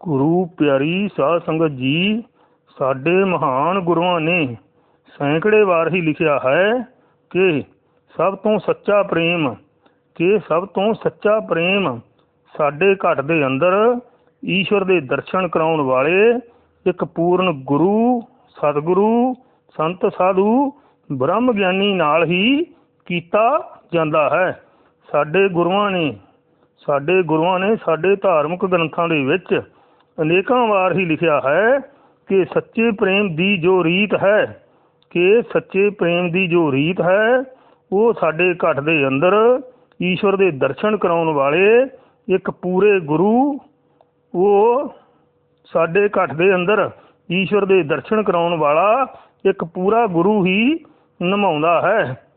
ਗੁਰੂ ਪਿਆਰੀ ਸਾਧ ਸੰਗਤ ਜੀ, ਸਾਡੇ ਮਹਾਨ ਗੁਰੂਆਂ ਨੇ ਸੈਂਕੜੇ ਵਾਰ ਹੀ ਲਿਖਿਆ ਹੈ ਕਿ ਸਭ ਤੋਂ ਸੱਚਾ ਪ੍ਰੇਮ, ਕਿ ਸਭ ਤੋਂ ਸੱਚਾ ਪ੍ਰੇਮ ਸਾਡੇ ਘਟ ਦੇ ਅੰਦਰ ਈਸ਼ਵਰ ਦੇ ਦਰਸ਼ਨ ਕਰਾਉਣ ਵਾਲੇ ਇੱਕ ਪੂਰਨ ਗੁਰੂ, ਸਤਿਗੁਰੂ, ਸੰਤ ਸਾਧੂ ਬ੍ਰਹਮ ਗਿਆਨੀ ਨਾਲ ਹੀ ਕੀਤਾ ਜਾਂਦਾ ਹੈ। ਸਾਡੇ ਗੁਰੂਆਂ ਨੇ, ਸਾਡੇ ਗੁਰੂਆਂ ਨੇ ਸਾਡੇ ਧਾਰਮਿਕ ਗ੍ਰੰਥਾਂ ਦੇ ਵਿੱਚ ਅਨੇਕਾਂ ਵਾਰ ਹੀ ਲਿਖਿਆ ਹੈ ਕਿ ਸੱਚੇ ਪ੍ਰੇਮ ਦੀ ਜੋ ਰੀਤ ਹੈ, ਕਿ ਸੱਚੇ ਪ੍ਰੇਮ ਦੀ ਜੋ ਰੀਤ ਹੈ, ਉਹ ਸਾਡੇ ਘਟ ਦੇ ਅੰਦਰ ਈਸ਼ਵਰ ਦੇ ਦਰਸ਼ਨ ਕਰਾਉਣ ਵਾਲੇ ਇੱਕ ਪੂਰੇ ਗੁਰੂ, ਉਹ ਸਾਡੇ ਘਟ ਦੇ ਅੰਦਰ ਈਸ਼ਵਰ ਦੇ ਦਰਸ਼ਨ ਕਰਾਉਣ ਵਾਲਾ ਇੱਕ ਪੂਰਾ ਗੁਰੂ ਹੀ ਨਿਭਾਉਂਦਾ ਹੈ।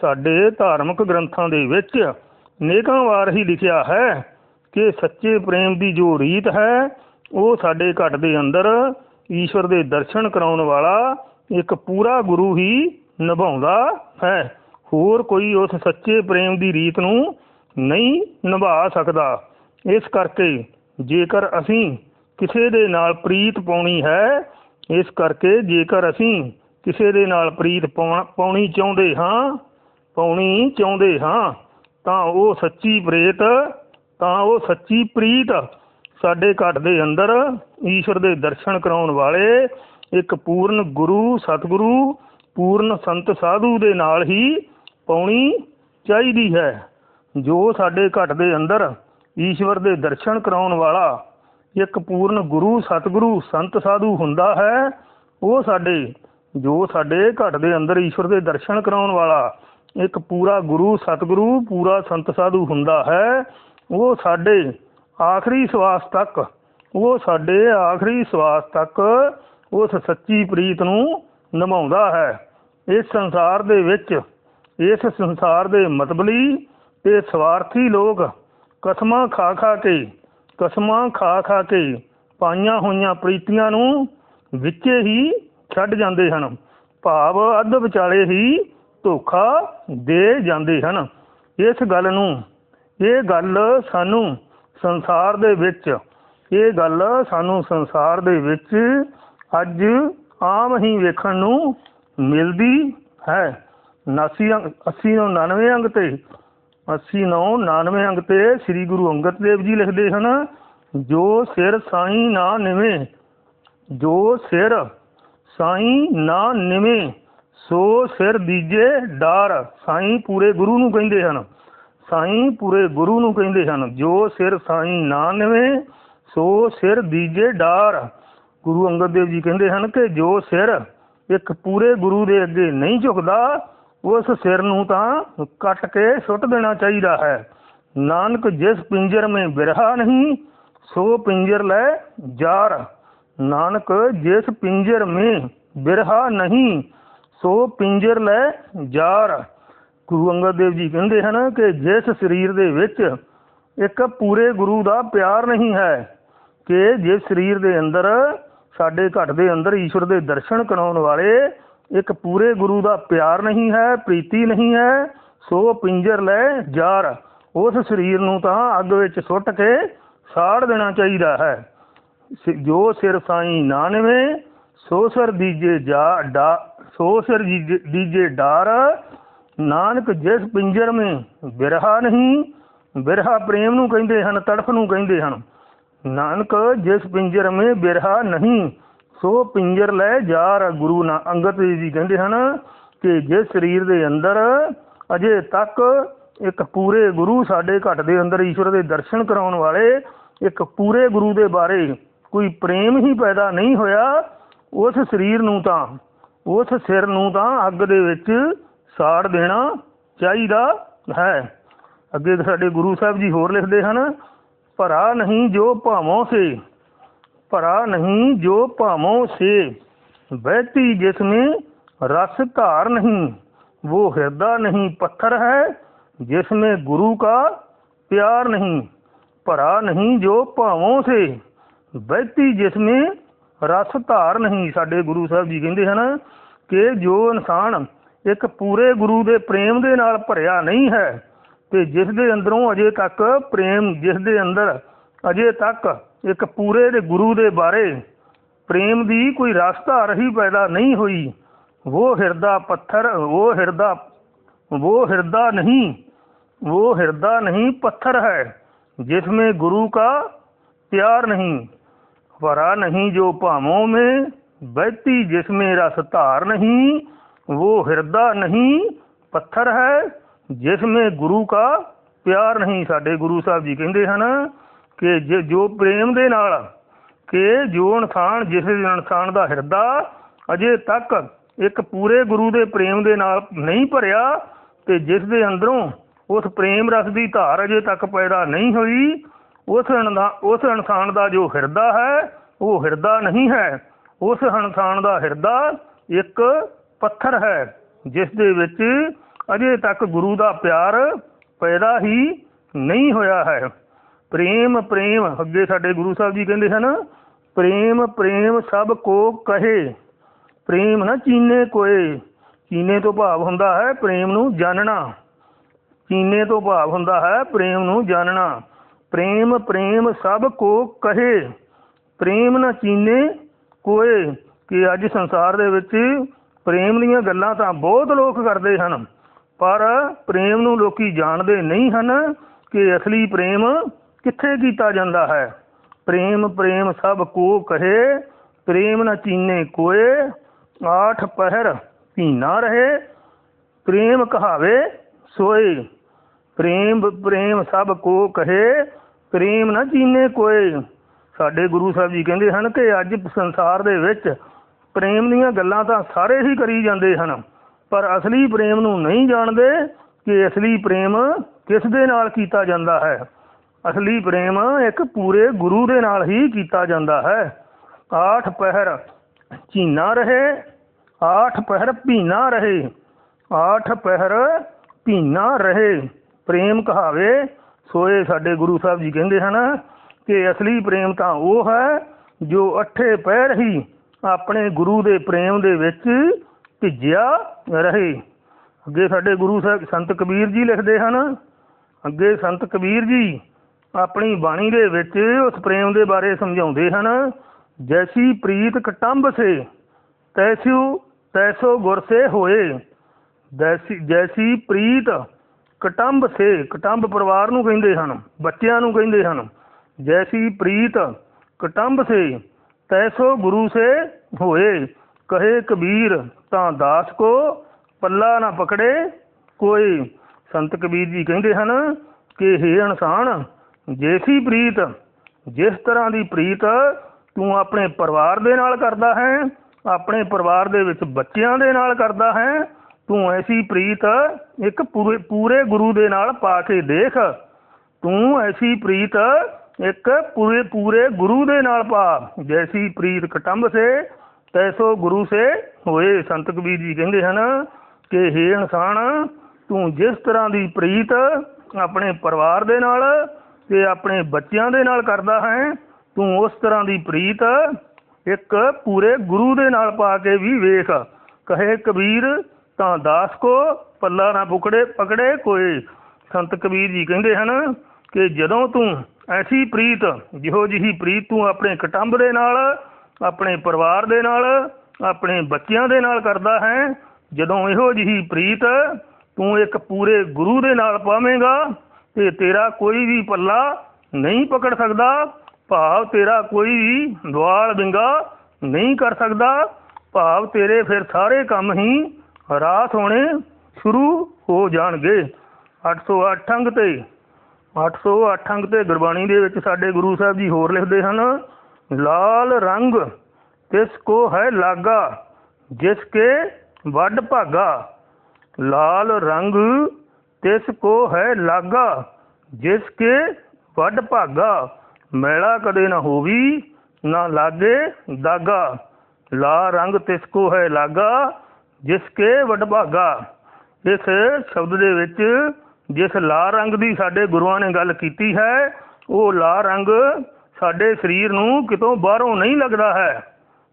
ਸਾਡੇ ਧਾਰਮਿਕ ਗ੍ਰੰਥਾਂ ਦੇ ਵਿੱਚ ਅਨੇਕਾਂ ਵਾਰ ਹੀ ਲਿਖਿਆ ਹੈ ਕਿ ਸੱਚੇ ਪ੍ਰੇਮ ਦੀ ਜੋ ਰੀਤ ਹੈ ਉਹ ਸਾਡੇ ਘਟ ਦੇ ਅੰਦਰ ਈਸ਼ਵਰ ਦੇ ਦਰਸ਼ਨ ਕਰਾਉਣ ਵਾਲਾ ਇੱਕ ਪੂਰਾ ਗੁਰੂ ਹੀ ਨਿਭਾਉਂਦਾ ਹੈ। ਹੋਰ ਕੋਈ ਉਸ ਸੱਚੇ ਪ੍ਰੇਮ ਦੀ ਰੀਤ ਨੂੰ ਨਹੀਂ ਨਿਭਾ ਸਕਦਾ। ਇਸ ਕਰਕੇ ਜੇਕਰ ਅਸੀਂ ਕਿਸੇ ਦੇ ਨਾਲ ਪ੍ਰੀਤ ਪਾਉਣੀ ਹੈ, ਇਸ ਕਰਕੇ ਜੇਕਰ ਅਸੀਂ ਕਿਸੇ ਦੇ ਨਾਲ ਪ੍ਰੀਤ ਪਾਉਣਾ- ਪਾਉਣੀ ਚਾਹੁੰਦੇ ਹਾਂ, ਪਾਉਣੀ ਚਾਹੁੰਦੇ ਹਾਂ, ਤਾਂ ਉਹ ਸੱਚੀ ਪ੍ਰੇਤ, ਤਾਂ ਉਹ ਸੱਚੀ ਪ੍ਰੀਤ ਸਾਡੇ ਘਟ ਦੇ ਅੰਦਰ ਈਸ਼ਵਰ ਦੇ ਦਰਸ਼ਨ ਕਰਾਉਣ ਵਾਲੇ ਇੱਕ ਪੂਰਨ ਗੁਰੂ, ਸਤਿਗੁਰੂ, ਪੂਰਨ ਸੰਤ ਸਾਧੂ ਦੇ ਨਾਲ ਹੀ ਪਾਉਣੀ ਚਾਹੀਦੀ ਹੈ। ਜੋ ਸਾਡੇ ਘਟ ਦੇ ਅੰਦਰ ਈਸ਼ਵਰ ਦੇ ਦਰਸ਼ਨ ਕਰਾਉਣ ਵਾਲਾ ਇੱਕ ਪੂਰਨ ਗੁਰੂ, ਸਤਿਗੁਰੂ, ਸੰਤ ਸਾਧੂ ਹੁੰਦਾ ਹੈ, ਉਹ ਸਾਡੇ, ਜੋ ਸਾਡੇ ਘਟ ਦੇ ਅੰਦਰ ਈਸ਼ਵਰ ਦੇ ਦਰਸ਼ਨ ਕਰਾਉਣ ਵਾਲਾ ਇੱਕ ਪੂਰਾ ਗੁਰੂ, ਸਤਿਗੁਰੂ, ਪੂਰਾ ਸੰਤ ਸਾਧੂ ਹੁੰਦਾ ਹੈ, ਉਹ ਸਾਡੇ ਆਖਰੀ ਸਵਾਸ ਤੱਕ। ਉਹ ਸਾਡੇ ਆਖਰੀ ਸਵਾਸ ਤੱਕ ਉਸ ਸੱਚੀ ਪ੍ਰੀਤ ਨੂੰ ਨਿਭਾਉਂਦਾ ਹੈ। ਇਸ ਸੰਸਾਰ ਦੇ ਵਿੱਚ, ਇਸ ਸੰਸਾਰ ਦੇ ਮਤਬਲੀ ਤੇ ਸਵਾਰਥੀ ਲੋਕ ਕਸਮਾਂ ਖਾ ਖਾ ਕੇ, ਕਸਮਾਂ ਖਾ ਖਾ ਕੇ ਪਾਈਆਂ ਹੋਈਆਂ ਪ੍ਰੀਤੀਆਂ ਨੂੰ ਵਿੱਚੇ ਹੀ ਛੱਡ ਜਾਂਦੇ ਹਨ। ਭਾਵ ਅੱਧ ਵਿਚਾਲੇ ਹੀ ਧੋਖਾ ਦੇ ਜਾਂਦੇ ਹਨ। ਇਸ ਗੱਲ ਨੂੰ, ਇਹ ਗੱਲ ਸਾਨੂੰ ਸੰਸਾਰ ਦੇ ਵਿੱਚ। ਇਹ ਗੱਲ ਸਾਨੂੰ ਸੰਸਾਰ ਦੇ ਵਿੱਚ ਅੱਜ ਆਮ ਹੀ ਵੇਖਣ ਨੂੰ ਮਿਲਦੀ ਹੈ। 79 ਅੰਗ 80 ਨੂੰ 99 ਅੰਗ ਤੇ 80 ਨੂੰ 99 ਅੰਗ ਤੇ ਸ੍ਰੀ ਗੁਰੂ ਅੰਗਦ ਦੇਵ ਜੀ ਲਿਖਦੇ ਹਨ, ਜੋ ਸਿਰ ਸਾਈਂ ਨਾ ਨਿਵੇਂ, ਜੋ ਸਿਰ ਸਾਈ ਨਾ ਨਿਵੇਂ, ਸੋ ਸਿਰ ਦੀਜੇ ਡਾਰ, ਸਾਈ ਪੂਰੇ ਗੁਰੂ ਨੂੰ ਕਹਿੰਦੇ ਹਨ। ਸਾਈਂ ਪੂਰੇ ਗੁਰੂ ਨੂੰ ਕਹਿੰਦੇ ਹਨ ਜੋ ਸਿਰ ਸਾਈਂ ਨਾ ਨਿਵੇਂ, ਸੋ ਸਿਰ ਦੀਜੇ ਡਾਰ। ਗੁਰੂ ਅੰਗਦ ਦੇਵ ਜੀ ਕਹਿੰਦੇ ਹਨ ਕਿ ਜੋ ਸਿਰ ਇੱਕ ਪੂਰੇ ਗੁਰੂ ਦੇ ਅੱਗੇ ਨਹੀਂ ਝੁਕਦਾ, ਉਸ ਸਿਰ ਨੂੰ ਤਾਂ ਕੱਟ ਕੇ ਸੁੱਟ ਦੇਣਾ ਚਾਹੀਦਾ ਹੈ। ਨਾਨਕ ਜਿਸ ਪਿੰਜਰ ਮੇ ਬਿਰਹਾ ਨਹੀਂ, ਸੋ ਪਿੰਜਰ ਲੈ ਜਾਰ। ਨਾਨਕ ਜਿਸ ਪਿੰਜਰ ਮੇ ਬਿਰਹਾ ਨਹੀਂ, ਸੋ ਪਿੰਜਰ ਲੈ ਜਾਰ। ਗੁਰੂ ਅੰਗਦ ਦੇਵ ਜੀ ਕਹਿੰਦੇ ਹਨ ਕਿ ਜਿਸ ਸਰੀਰ ਦੇ ਵਿੱਚ ਇੱਕ ਪੂਰੇ ਗੁਰੂ ਦਾ ਪਿਆਰ ਨਹੀਂ ਹੈ, ਕਿ ਜਿਸ ਸਰੀਰ ਦੇ ਅੰਦਰ, ਸਾਡੇ ਘਟ ਦੇ ਅੰਦਰ ਈਸ਼ਵਰ ਦੇ ਦਰਸ਼ਨ ਕਰਾਉਣ ਵਾਲੇ ਇੱਕ ਪੂਰੇ ਗੁਰੂ ਦਾ ਪਿਆਰ ਨਹੀਂ ਹੈ, ਪ੍ਰੀਤੀ ਨਹੀਂ ਹੈ, ਸੋ ਪਿੰਜਰ ਲੈ ਜਾਰ। ਉਸ ਸਰੀਰ ਨੂੰ ਤਾਂ ਅੱਗ ਵਿੱਚ ਸੁੱਟ ਕੇ ਸਾੜ ਦੇਣਾ ਚਾਹੀਦਾ ਹੈ। ਸ- ਜੋ ਸਿਰ ਸਾਈ ਨਾ ਸੋ ਸਿਰ ਦੀਜੇ ਜਾ ਡਾ ਸੋ ਸਿਰ ਦੀਜੇ- ਦੀਜੇ ਡਾਰ ਨਾਨਕ ਜਿਸ ਪਿੰਜਰ ਮੇ ਬਿਰਹਾ ਨਹੀਂ, ਬਿਰਹਾ ਪ੍ਰੇਮ ਨੂੰ ਕਹਿੰਦੇ ਹਨ, ਤੜਫ ਨੂੰ ਕਹਿੰਦੇ ਹਨ। ਨਾਨਕ ਜਿਸ ਪਿੰਜਰ ਮੇ ਬਿਰਹਾ ਨਹੀਂ, ਸੋ ਪਿੰਜਰ ਲੈ ਜਾਰ ਗੁਰੂ ਨਾ, ਅੰਗਦ ਦੇਵ ਜੀ ਕਹਿੰਦੇ ਹਨ ਕਿ ਜਿਸ ਸਰੀਰ ਦੇ ਅੰਦਰ ਅਜੇ ਤੱਕ ਇੱਕ ਪੂਰੇ ਗੁਰੂ ਸਾਡੇ ਘਟ ਦੇ ਅੰਦਰ ਈਸ਼ਵਰ ਦੇ ਦਰਸ਼ਨ ਕਰਾਉਣ ਵਾਲੇ ਇੱਕ ਪੂਰੇ ਗੁਰੂ ਦੇ ਬਾਰੇ ਕੋਈ ਪ੍ਰੇਮ ਹੀ ਪੈਦਾ ਨਹੀਂ ਹੋਇਆ, ਉਸ ਸਰੀਰ ਨੂੰ ਤਾਂ, ਉਸ ਸਿਰ ਨੂੰ ਤਾਂ ਅੱਗ ਦੇ ਵਿੱਚ ਸਾੜ ਦੇਣਾ ਚਾਹੀਦਾ ਹੈ। ਅੱਗੇ ਸਾਡੇ ਗੁਰੂ ਸਾਹਿਬ ਜੀ ਹੋਰ ਲਿਖਦੇ ਹਨ, ਭਰਾ ਨਹੀਂ ਜੋ ਭਾਵੋਂ ਸੇ, ਭਰਾ ਨਹੀਂ ਜੋ ਭਾਵੋਂ ਸੇ, ਵਹਿਤੀ ਜਿਸ ਨੇ ਰਸ ਧਾਰ ਨਹੀਂ ਉਹ ਹਿਰਦਾ ਨਹੀਂ ਪੱਥਰ ਹੈ, ਜਿਸ ਨੇ ਗੁਰੂ ਕਾ ਪਿਆਰ ਨਹੀਂ, ਭਰਾ ਨਹੀਂ ਜੋ ਭਾਵੋਂ ਸੇ, ਵਹਿਤੀ ਜਿਸ ਨੇ ਰਸ ਧਾਰ ਨਹੀਂ। ਸਾਡੇ ਗੁਰੂ ਸਾਹਿਬ ਜੀ ਕਹਿੰਦੇ ਹਨ ਕਿ ਜੋ ਇਨਸਾਨ ਇੱਕ ਪੂਰੇ ਗੁਰੂ ਦੇ ਪ੍ਰੇਮ ਦੇ ਨਾਲ ਭਰਿਆ ਨਹੀਂ ਹੈ ਤੇ ਜਿਸ ਦੇ ਅੰਦਰੋਂ ਅਜੇ ਤੱਕ ਪ੍ਰੇਮ ਜਿਸ ਦੇ ਅੰਦਰ ਅਜੇ ਤੱਕ ਇੱਕ ਪੂਰੇ ਦੇ ਗੁਰੂ ਦੇ ਬਾਰੇ ਪ੍ਰੇਮ ਦੀ ਕੋਈ ਰਸਤਾ ਰਹੀ ਪੈਦਾ ਨਹੀਂ ਹੋਈ ਉਹ ਹਿਰਦਾ ਪੱਥਰ ਉਹ ਹਿਰਦਾ ਉਹ ਹਿਰਦਾ ਨਹੀਂ वो हृदय नहीं पत्थर है जिसमें गुरु का प्यार नहीं भरा नहीं जो भावों में बहती जिसमें रस धार नहीं वो हृदय नहीं पत्थर है जिसमें गुरु का ਪਿਆਰ ਨਹੀਂ ਸਾਡੇ ਗੁਰੂ ਸਾਹਿਬ ਜੀ ਕਹਿੰਦੇ ਹਨ ਕਿ ਜੇ ਜੋ ਪ੍ਰੇਮ ਦੇ ਨਾਲ ਕਿ ਜੋ ਇਨਸਾਨ ਜਿਸ ਇਨਸਾਨ ਦਾ ਹਿਰਦਾ ਅਜੇ ਤੱਕ ਇੱਕ ਪੂਰੇ ਗੁਰੂ ਦੇ ਪ੍ਰੇਮ ਦੇ ਨਾਲ ਨਹੀਂ ਭਰਿਆ ਤੇ ਜਿਸ ਦੇ ਅੰਦਰੋਂ ਉਸ ਪ੍ਰੇਮ ਰਸ ਦੀ ਧਾਰ ਅਜੇ ਤੱਕ ਪੈਦਾ ਨਹੀਂ ਹੋਈ ਉਸ ਇਨਦਾ ਉਸ ਇਨਸਾਨ ਦਾ ਜੋ ਹਿਰਦਾ ਹੈ ਉਹ ਹਿਰਦਾ ਨਹੀਂ ਹੈ ਉਸ ਇਨਸਾਨ ਦਾ ਹਿਰਦਾ ਇੱਕ ਪੱਥਰ ਹੈ, ਜਿਸ ਦੇ ਵਿੱਚ ਅਜੇ ਤੱਕ ਗੁਰੂ ਦਾ ਪਿਆਰ ਪੈਦਾ ਹੀ ਨਹੀਂ ਹੋਇਆ ਹੈ। ਪ੍ਰੇਮ ਪ੍ਰੇਮ, ਅੱਗੇ ਸਾਡੇ ਗੁਰੂ ਸਾਹਿਬ ਜੀ ਕਹਿੰਦੇ ਹਨ ਪ੍ਰੇਮ ਪ੍ਰੇਮ ਸਭ ਕੋ ਕਹੇ, ਪ੍ਰੇਮ ਨਾ ਚੀਨੇ ਕੋਏ। ਚੀਨੇ ਤੋਂ ਭਾਵ ਹੁੰਦਾ ਹੈ ਪ੍ਰੇਮ ਨੂੰ ਜਾਣਨਾ ਚੀਨੇ ਤੋਂ ਭਾਵ ਹੁੰਦਾ ਹੈ ਪ੍ਰੇਮ ਨੂੰ ਜਾਣਨਾ ਪ੍ਰੇਮ ਪ੍ਰੇਮ ਸਭ ਕੋ ਕਹੇ। ਪ੍ਰੇਮ ਨਾ ਚੀਨੇ ਕੋਏ, ਕਿ ਅੱਜ ਸੰਸਾਰ ਦੇ ਵਿੱਚ ਪ੍ਰੇਮ ਦੀਆਂ ਗੱਲਾਂ ਤਾਂ ਬਹੁਤ ਲੋਕ ਕਰਦੇ ਹਨ, ਪਰ ਪ੍ਰੇਮ ਨੂੰ ਲੋਕੀ ਜਾਣਦੇ ਨਹੀਂ ਹਨ ਕਿ ਅਸਲੀ ਪ੍ਰੇਮ ਕਿੱਥੇ ਕੀਤਾ ਜਾਂਦਾ ਹੈ। ਪ੍ਰੇਮ ਪ੍ਰੇਮ ਸਭ ਕੋ ਕਹੇ, ਪ੍ਰੇਮ ਨਾ ਚੀਨੇ ਕੋਏ, ਆਠ ਪਹਿਰ ਭੀਨਾ ਰਹੇ, ਪ੍ਰੇਮ ਕਹਾਵੇ ਸੋਏ। ਪ੍ਰੇਮ ਪ੍ਰੇਮ ਸਭ ਕੋ ਕਹੇ, ਪ੍ਰੇਮ ਨਾ ਚੀਨੇ ਕੋਏ। ਸਾਡੇ ਗੁਰੂ ਸਾਹਿਬ ਜੀ ਕਹਿੰਦੇ ਹਨ ਕਿ ਅੱਜ ਸੰਸਾਰ ਦੇ ਵਿੱਚ ਪ੍ਰੇਮ ਦੀਆਂ ਗੱਲਾਂ ਤਾਂ ਸਾਰੇ ਹੀ ਕਰੀ ਜਾਂਦੇ ਹਨ, ਪਰ ਅਸਲੀ ਪ੍ਰੇਮ ਨੂੰ ਨਹੀਂ ਜਾਣਦੇ ਕਿ ਅਸਲੀ ਪ੍ਰੇਮ ਕਿਸ ਦੇ ਨਾਲ ਕੀਤਾ ਜਾਂਦਾ ਹੈ। ਅਸਲੀ ਪ੍ਰੇਮ ਇੱਕ ਪੂਰੇ ਗੁਰੂ ਦੇ ਨਾਲ ਹੀ ਕੀਤਾ ਜਾਂਦਾ ਹੈ। ਆਠ ਪਹਿਰ ਚੀਨਾ ਰਹੇ, ਆਠ ਪਹਿਰ ਭੀਨਾ ਰਹੇ, ਆਠ ਪਹਿਰ ਭੀਨਾ ਰਹੇ। ਪ੍ਰੇਮ ਕਹਾਵੇ, ਸੋਏ ਸਾਡੇ ਗੁਰੂ ਸਾਹਿਬ ਜੀ ਕਹਿੰਦੇ ਹਨ ਕਿ ਅਸਲੀ ਪ੍ਰੇਮ ਤਾਂ ਉਹ ਹੈ ਜੋ ਅੱਠੇ ਪਹਿਰ ਹੀ ਆਪਣੇ ਗੁਰੂ ਦੇ ਪ੍ਰੇਮ ਦੇ ਵਿੱਚ ਭਿੱਜਿਆ ਰਹੇ। ਅੱਗੇ ਸਾਡੇ ਗੁਰੂ ਸਾਹਿਬ ਸੰਤ ਕਬੀਰ ਜੀ ਲਿਖਦੇ ਹਨ, ਅੱਗੇ ਸੰਤ ਕਬੀਰ ਜੀ ਆਪਣੀ ਬਾਣੀ ਦੇ ਵਿੱਚ ਉਸ ਪ੍ਰੇਮ ਦੇ ਬਾਰੇ ਸਮਝਾਉਂਦੇ ਹਨ, ਜੈਸੀ ਪ੍ਰੀਤ ਕਟੰਬ ਸੇ ਤੈਸਿਉ ਤੈਸੋ ਗੁਰ ਸੇ ਹੋਏ। ਜੈਸੀ ਜੈਸੀ ਪ੍ਰੀਤ ਕਟੰਬ ਸੇ, ਕਟੰਬ ਪਰਿਵਾਰ ਨੂੰ ਕਹਿੰਦੇ ਹਨ, ਬੱਚਿਆਂ ਨੂੰ ਕਹਿੰਦੇ ਹਨ, ਜੈਸੀ ਪ੍ਰੀਤ ਕਟੰਬ ਸੇ ਤੈਸੋ ਗੁਰੂ ਸੇ ਹੋਏ। ਕਹੇ ਕਬੀਰ, ਤਾਂ ਦਾਸ ਕੋ ਪੱਲਾ ਨਾ ਪਕੜੇ ਕੋਈ। ਸੰਤ ਕਬੀਰ ਜੀ ਕਹਿੰਦੇ ਹਨ ਕਿ हे ਇਨਸਾਨ ਜੈਸੀ ਪ੍ਰੀਤ, ਜਿਸ ਤਰ੍ਹਾਂ ਦੀ ਪ੍ਰੀਤ ਤੂੰ ਆਪਣੇ ਪਰਿਵਾਰ ਦੇ ਨਾਲ ਕਰਦਾ ਹੈ, ਆਪਣੇ ਪਰਿਵਾਰ ਦੇ ਵਿੱਚ ਬੱਚਿਆਂ ਦੇ ਨਾਲ ਕਰਦਾ ਹੈ, ਤੂੰ ਐਸੀ ਪ੍ਰੀਤ ਇੱਕ ਪੂਰੇ ਪੂਰੇ ਗੁਰੂ ਦੇ ਨਾਲ ਪਾ ਕੇ ਦੇਖ। ਤੂੰ ਐਸੀ ਪ੍ਰੀਤ ਇੱਕ ਪੂਰੇ ਪੂਰੇ ਗੁਰੂ ਦੇ ਨਾਲ ਪਾ ਜੈਸੀ ਪ੍ਰੀਤ ਕਟੰਬ ਸੇ, ਤੈਸੋ ਗੁਰੂ ਸੇ ਹੋਏ। ਸੰਤ ਕਬੀਰ ਜੀ ਕਹਿੰਦੇ ਹਨ ਕਿ हे ਇਨਸਾਨ, ਤੂੰ ਜਿਸ ਤਰ੍ਹਾਂ ਦੀ ਪ੍ਰੀਤ ਆਪਣੇ ਪਰਿਵਾਰ ਦੇ ਨਾਲ ਤੇ ਆਪਣੇ ਬੱਚਿਆਂ ਦੇ ਨਾਲ ਕਰਦਾ ਹੈ, ਤੂੰ ਉਸ ਤਰ੍ਹਾਂ ਦੀ ਪ੍ਰੀਤ ਇੱਕ ਪੂਰੇ ਗੁਰੂ ਦੇ ਨਾਲ ਪਾ ਕੇ ਵੀ ਵੇਖ। ਕਹੇ ਕਬੀਰ, ਤਾਂ ਦਾਸ ਕੋ ਪੱਲਾ ਨਾ ਪੁਕੜੇ ਪਕੜੇ ਕੋਈ ਸੰਤ ਕਬੀਰ ਜੀ ਕਹਿੰਦੇ ਹਨ ਕਿ ਜਦੋਂ ਤੂੰ ਐਸੀ ਪ੍ਰੀਤ, ਜਿਹੋ ਜਿਹੀ ਪ੍ਰੀਤ ਤੂੰ ਆਪਣੇ ਕਟੰਬ ਦੇ ਨਾਲ, ਆਪਣੇ ਪਰਿਵਾਰ ਦੇ ਨਾਲ, ਆਪਣੇ ਬੱਚਿਆਂ ਦੇ ਨਾਲ ਕਰਦਾ ਹੈ, ਜਦੋਂ ਇਹੋ ਜਿਹੀ ਪ੍ਰੀਤ ਤੂੰ ਇੱਕ ਪੂਰੇ ਗੁਰੂ ਦੇ ਨਾਲ ਪਾਵੇਂਗਾ, ਤੇ ਤੇਰਾ ਕੋਈ ਵੀ ਪੱਲਾ ਨਹੀਂ ਪਕੜ ਸਕਦਾ, ਭਾਵ ਤੇਰਾ ਕੋਈ ਵੀ ਦੁਆਲ ਬਿੰਗਾ ਨਹੀਂ ਕਰ ਸਕਦਾ, ਭਾਵ ਤੇਰੇ ਫਿਰ ਸਾਰੇ ਕੰਮ ਹੀ ਰਾਸ ਹੋਣੇ ਸ਼ੁਰੂ ਹੋ ਜਾਣਗੇ। 808 ਅੰਗ ਤੇ 808 ਅੰਕ ਤੇ ਗੁਰਬਾਣੀ ਦੇ ਵਿੱਚ ਸਾਡੇ ਗੁਰੂ ਸਾਹਿਬ ਜੀ ਹੋਰ ਲਿਖਦੇ ਹਨ, ਲਾਲ ਰੰਗ ਤਿਸ ਕੋ ਹੈ ਲਾਗਾ, ਜਿਸ ਕੇ ਵੱਡ ਭਾਗਾ। ਲਾਲ ਰੰਗ ਤਿਸ ਕੋ ਹੈ ਲਾਗਾ, ਜਿਸ ਕੇ ਵੱਡ ਭਾਗਾ। ਮੈਲਾ ਕਦੇ ਨਾ ਹੋਵੀ, ਨਾ ਲਾਗੇ ਦਾਗਾ। ਲਾ ਰੰਗ ਤਿਸ ਕੋ ਹੈ ਲਾਗਾ, ਜਿਸ ਕੇ ਵੱਡ ਭਾਗਾ। ਇਸ ਸ਼ਬਦ ਦੇ ਵਿੱਚ ਜਿਸ ਲਾਲ ਰੰਗ ਦੀ ਸਾਡੇ ਗੁਰੂਆਂ ਨੇ ਗੱਲ ਕੀਤੀ ਹੈ, ਉਹ ਲਾ ਰੰਗ ਸਾਡੇ ਸਰੀਰ ਨੂੰ ਕਿਤੋਂ ਬਾਹਰੋਂ ਨਹੀਂ ਲੱਗਦਾ ਹੈ।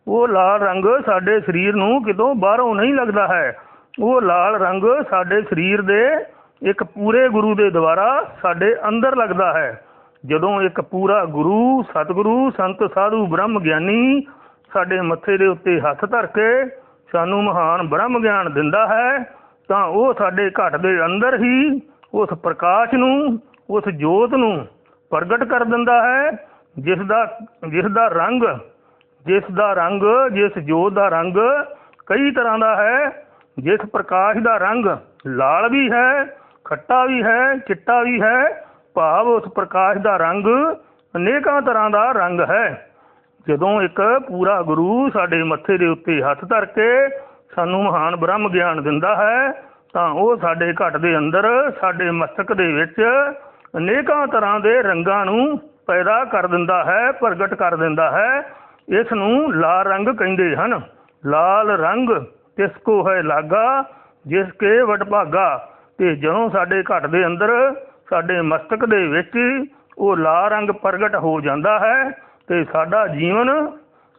ਉਹ ਲਾਲ ਰੰਗ ਸਾਡੇ ਸਰੀਰ ਨੂੰ ਕਿਤੋਂ ਬਾਹਰੋਂ ਨਹੀਂ ਲੱਗਦਾ ਹੈ। ਉਹ ਲਾਲ ਰੰਗ ਸਾਡੇ ਸਰੀਰ ਦੇ ਇੱਕ ਪੂਰੇ ਗੁਰੂ ਦੇ ਦੁਆਰਾ ਸਾਡੇ ਅੰਦਰ ਲੱਗਦਾ ਹੈ। ਜਦੋਂ ਇੱਕ ਪੂਰਾ ਗੁਰੂ, ਸਤਿਗੁਰੂ, ਸੰਤ, ਸਾਧੂ, ਬ੍ਰਹਮ ਗਿਆਨੀ ਸਾਡੇ ਮੱਥੇ ਦੇ ਉੱਤੇ ਹੱਥ ਧਰ ਕੇ ਸਾਨੂੰ ਮਹਾਨ ਬ੍ਰਹਮ ਗਿਆਨ ਦਿੰਦਾ ਹੈ, ਤਾਂ ਉਹ ਸਾਡੇ ਘਟ ਦੇ ਅੰਦਰ ਹੀ ਉਸ ਪ੍ਰਕਾਸ਼ ਨੂੰ, ਉਸ ਜੋਤ ਨੂੰ ਪ੍ਰਗਟ ਕਰ ਦਿੰਦਾ ਹੈ, ਜਿਸ ਦਾ ਜਿਸ ਦਾ ਰੰਗ, ਜਿਸ ਦਾ ਰੰਗ, ਜਿਸ ਜੋਤ ਦਾ ਰੰਗ ਕਈ ਤਰ੍ਹਾਂ ਦਾ ਹੈ, ਜਿਸ ਪ੍ਰਕਾਸ਼ ਦਾ ਰੰਗ ਲਾਲ ਵੀ ਹੈ, ਖੱਟਾ ਵੀ ਹੈ, ਚਿੱਟਾ ਵੀ ਹੈ, ਭਾਵ ਉਸ ਪ੍ਰਕਾਸ਼ ਦਾ ਰੰਗ ਅਨੇਕਾਂ ਤਰ੍ਹਾਂ ਦਾ ਰੰਗ ਹੈ। ਜਦੋਂ ਇੱਕ ਪੂਰਾ ਗੁਰੂ ਸਾਡੇ ਮੱਥੇ ਦੇ ਉੱਤੇ ਹੱਥ ਧਰ ਕੇ ਸਾਨੂੰ ਮਹਾਨ ਬ੍ਰਹਮ ਗਿਆਨ ਦਿੰਦਾ ਹੈ ਤਾਂ ਉਹ ਸਾਡੇ ਘਟ ਦੇ ਅੰਦਰ, ਸਾਡੇ ਮਸਤਕ ਦੇ ਵਿੱਚ ਅਨੇਕਾਂ ਤਰ੍ਹਾਂ ਦੇ ਰੰਗਾਂ ਨੂੰ ਪੈਦਾ ਕਰ ਦਿੰਦਾ ਹੈ, ਪ੍ਰਗਟ ਕਰ ਦਿੰਦਾ ਹੈ। ਇਸ ਨੂੰ ਲਾਲ ਰੰਗ ਕਹਿੰਦੇ ਹਨ। ਲਾਲ ਰੰਗ ਤਿਸ ਕੋ ਹੈ ਲਾਗਾ, ਜਿਸ ਕੇ ਵਡਭਾਗਾ ਤੇ ਜਦੋਂ ਸਾਡੇ ਘਟ ਦੇ ਅੰਦਰ, ਸਾਡੇ ਮਸਤਕ ਦੇ ਵਿੱਚ ਉਹ ਲਾਲ ਰੰਗ ਪ੍ਰਗਟ ਹੋ ਜਾਂਦਾ ਹੈ ਤੇ ਸਾਡਾ ਜੀਵਨ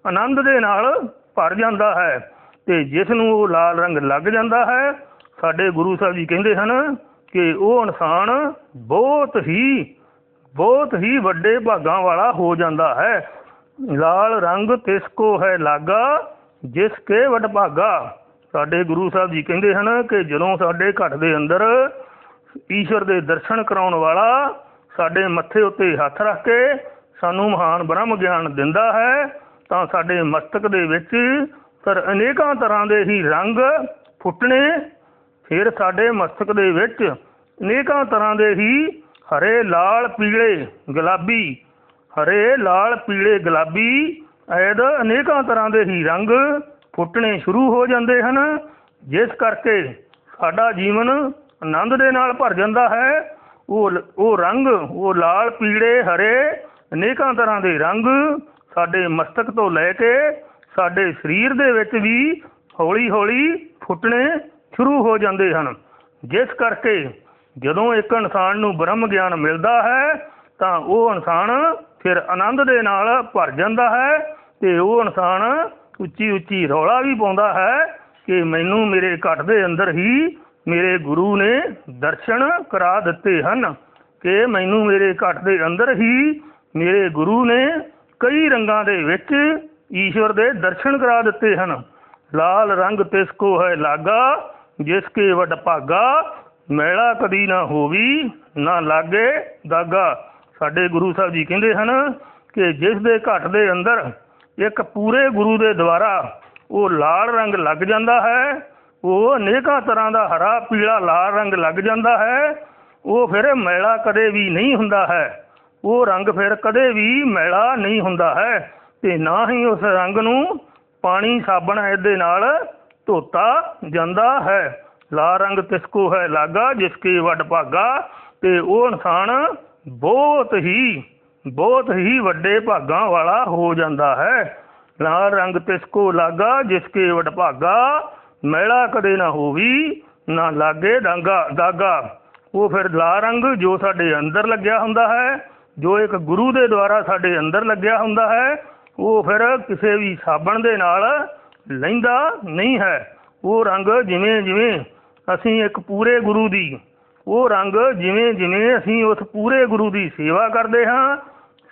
ਆਨੰਦ ਦੇ ਨਾਲ ਭਰ ਜਾਂਦਾ ਹੈ। ਤੇ ਜਿਸ ਨੂੰ ਉਹ ਲਾਲ ਰੰਗ ਲੱਗ ਜਾਂਦਾ ਹੈ ਸਾਡੇ ਗੁਰੂ ਸਾਹਿਬ ਜੀ ਕਹਿੰਦੇ ਹਨ ਕਿ ਉਹ ਇਨਸਾਨ ਬਹੁਤ ਹੀ ਬਹੁਤ ਹੀ ਵੱਡੇ ਭਾਗਾਂ ਵਾਲਾ ਹੋ ਜਾਂਦਾ ਹੈ। ਲਾਲ ਰੰਗ ਤਿਸ ਕੋ ਹੈ ਲਾਗਾ, ਜਿਸ ਕੇ ਵਡ ਭਾਗਾ। ਸਾਡੇ ਗੁਰੂ ਸਾਹਿਬ ਜੀ ਕਹਿੰਦੇ ਹਨ ਕਿ ਜਦੋਂ ਸਾਡੇ ਘਟ ਦੇ ਅੰਦਰ ਈਸ਼ਵਰ ਦੇ ਦਰਸ਼ਨ ਕਰਾਉਣ ਵਾਲਾ ਸਾਡੇ ਮੱਥੇ ਉੱਤੇ ਹੱਥ ਰੱਖ ਕੇ ਸਾਨੂੰ ਮਹਾਨ ਬ੍ਰਹਮ ਗਿਆਨ ਦਿੰਦਾ ਹੈ, ਤਾਂ ਸਾਡੇ ਮਸਤਕ ਦੇ ਵਿੱਚ ਫਿਰ ਅਨੇਕਾਂ ਤਰ੍ਹਾਂ ਦੇ ਹੀ ਰੰਗ ਫੁੱਟਣੇ ਫਿਰ ਸਾਡੇ ਮਸਤਕ ਦੇ ਵਿੱਚ ਅਨੇਕਾਂ ਤਰ੍ਹਾਂ ਦੇ ਹੀ ਹਰੇ ਲਾਲ ਪੀਲੇ ਗੁਲਾਬੀ, ਹਰੇ ਲਾਲ ਪੀਲੇ ਗੁਲਾਬੀ ਐਦ ਅਨੇਕਾਂ ਤਰ੍ਹਾਂ ਦੇ ਹੀ ਰੰਗ ਫੁੱਟਣੇ ਸ਼ੁਰੂ ਹੋ ਜਾਂਦੇ ਹਨ, ਜਿਸ ਕਰਕੇ ਸਾਡਾ ਜੀਵਨ ਆਨੰਦ ਦੇ ਨਾਲ ਭਰ ਜਾਂਦਾ ਹੈ। ਉਹ ਉਹ ਰੰਗ, ਉਹ ਲਾਲ, ਪੀਲੇ, ਹਰੇ ਅਨੇਕਾਂ ਤਰ੍ਹਾਂ ਦੇ ਰੰਗ ਸਾਡੇ ਮਸਤਕ ਤੋਂ ਲੈ ਕੇ ਸਾਡੇ ਸਰੀਰ ਦੇ ਵਿੱਚ ਵੀ ਹੌਲੀ ਹੌਲੀ ਫੁੱਟਣੇ ਸ਼ੁਰੂ ਹੋ ਜਾਂਦੇ ਹਨ। ਜਿਸ ਕਰਕੇ ਜਦੋਂ ਇੱਕ ਇਨਸਾਨ ਨੂੰ ਬ੍ਰਹਮ ਗਿਆਨ ਮਿਲਦਾ ਹੈ, ਤਾਂ ਉਹ ਇਨਸਾਨ ਫਿਰ ਆਨੰਦ ਦੇ ਨਾਲ ਭਰ ਜਾਂਦਾ ਹੈ ਤੇ ਉਹ ਇਨਸਾਨ ਉੱਚੀ ਉੱਚੀ ਰੌਲਾ ਵੀ ਪਾਉਂਦਾ ਹੈ ਕਿ ਮੈਨੂੰ ਮੇਰੇ ਘਟ ਦੇ ਅੰਦਰ ਹੀ ਮੇਰੇ ਗੁਰੂ ਨੇ ਦਰਸ਼ਨ ਕਰਾ ਦਿੱਤੇ ਹਨ ਕਿ ਮੈਨੂੰ ਮੇਰੇ ਘਟ ਦੇ ਅੰਦਰ ਹੀ ਮੇਰੇ ਗੁਰੂ ਨੇ ਕਈ ਰੰਗਾਂ ਦੇ ਵਿੱਚ ਈਸ਼ਵਰ ਦੇ ਦਰਸ਼ਨ ਕਰਾ ਦਿੱਤੇ ਹਨ। ਲਾਲ ਰੰਗ ਤਿਸ ਕੋ ਹੈ ਲਾਗਾ ਜਿਸ ਕੇ ਵਡ ਭਾਗਾ, ਮੈਲਾ ਕਦੀ ਨਾ ਹੋਵੀ, ਨਾ ਲਾਗੇ ਦਾਗਾ। ਸਾਡੇ ਗੁਰੂ ਸਾਹਿਬ ਜੀ ਕਹਿੰਦੇ ਹਨ ਕਿ ਜਿਸ ਦੇ ਘਟ ਦੇ ਅੰਦਰ ਇੱਕ ਪੂਰੇ ਗੁਰੂ ਦੇ ਦੁਆਰਾ ਉਹ ਲਾਲ ਰੰਗ ਲੱਗ ਜਾਂਦਾ ਹੈ, ਉਹ ਅਨੇਕਾਂ ਤਰ੍ਹਾਂ ਦਾ ਹਰਾ, ਪੀਲਾ, ਲਾਲ ਰੰਗ ਲੱਗ ਜਾਂਦਾ ਹੈ, ਉਹ ਫਿਰ ਮੈਲਾ ਕਦੇ ਵੀ ਨਹੀਂ ਹੁੰਦਾ ਹੈ। ਉਹ ਰੰਗ ਫਿਰ ਕਦੇ ਵੀ ਮੈਲਾ ਨਹੀਂ ਹੁੰਦਾ ਹੈ ਤੇ ਨਾ ਹੀ ਉਸ ਰੰਗ ਨੂੰ ਪਾਣੀ, ਸਾਬਣ ਇਹਦੇ ਨਾਲ ਧੋਤਾ ਜਾਂਦਾ ਹੈ। ਲਾਲ ਰੰਗ ਤਿਸ ਕੋ ਹੈ ਲਾਗਾ, ਜਿਸ ਕੇ ਵੱਡ ਭਾਗਾ, ਤੇ ਉਹ ਇਨਸਾਨ ਬਹੁਤ ਹੀ ਬਹੁਤ ਹੀ ਵੱਡੇ ਭਾਗਾਂ ਵਾਲਾ ਹੋ ਜਾਂਦਾ ਹੈ। ਲਾਲ ਰੰਗ ਤਿਸ ਕੋ ਲਾਗਾ, ਜਿਸ ਕੇ ਵੱਡ ਭਾਗਾ, ਮੈਲਾ ਕਦੇ ਨਾ ਹੋਵੀ, ਨਾ ਲਾਗੇ ਡਾਂਗਾ ਦਾਗਾ ਉਹ ਫਿਰ ਲਾ ਰੰਗ ਜੋ ਸਾਡੇ ਅੰਦਰ ਲੱਗਿਆ ਹੁੰਦਾ ਹੈ, ਜੋ ਇੱਕ ਗੁਰੂ ਦੇ ਦੁਆਰਾ ਸਾਡੇ ਅੰਦਰ ਲੱਗਿਆ ਹੁੰਦਾ ਹੈ, ਉਹ ਫਿਰ ਕਿਸੇ ਵੀ ਸਾਬਣ ਦੇ ਨਾਲ ਲੈਂਦਾ ਨਹੀਂ ਹੈ। ਉਹ ਰੰਗ ਜਿਵੇਂ ਜਿਵੇਂ ਅਸੀਂ ਇੱਕ ਪੂਰੇ ਗੁਰੂ ਦੀ, ਉਹ ਰੰਗ ਜਿਵੇਂ ਜਿਵੇਂ ਅਸੀਂ ਉਸ ਪੂਰੇ ਗੁਰੂ ਦੀ ਸੇਵਾ ਕਰਦੇ ਹਾਂ,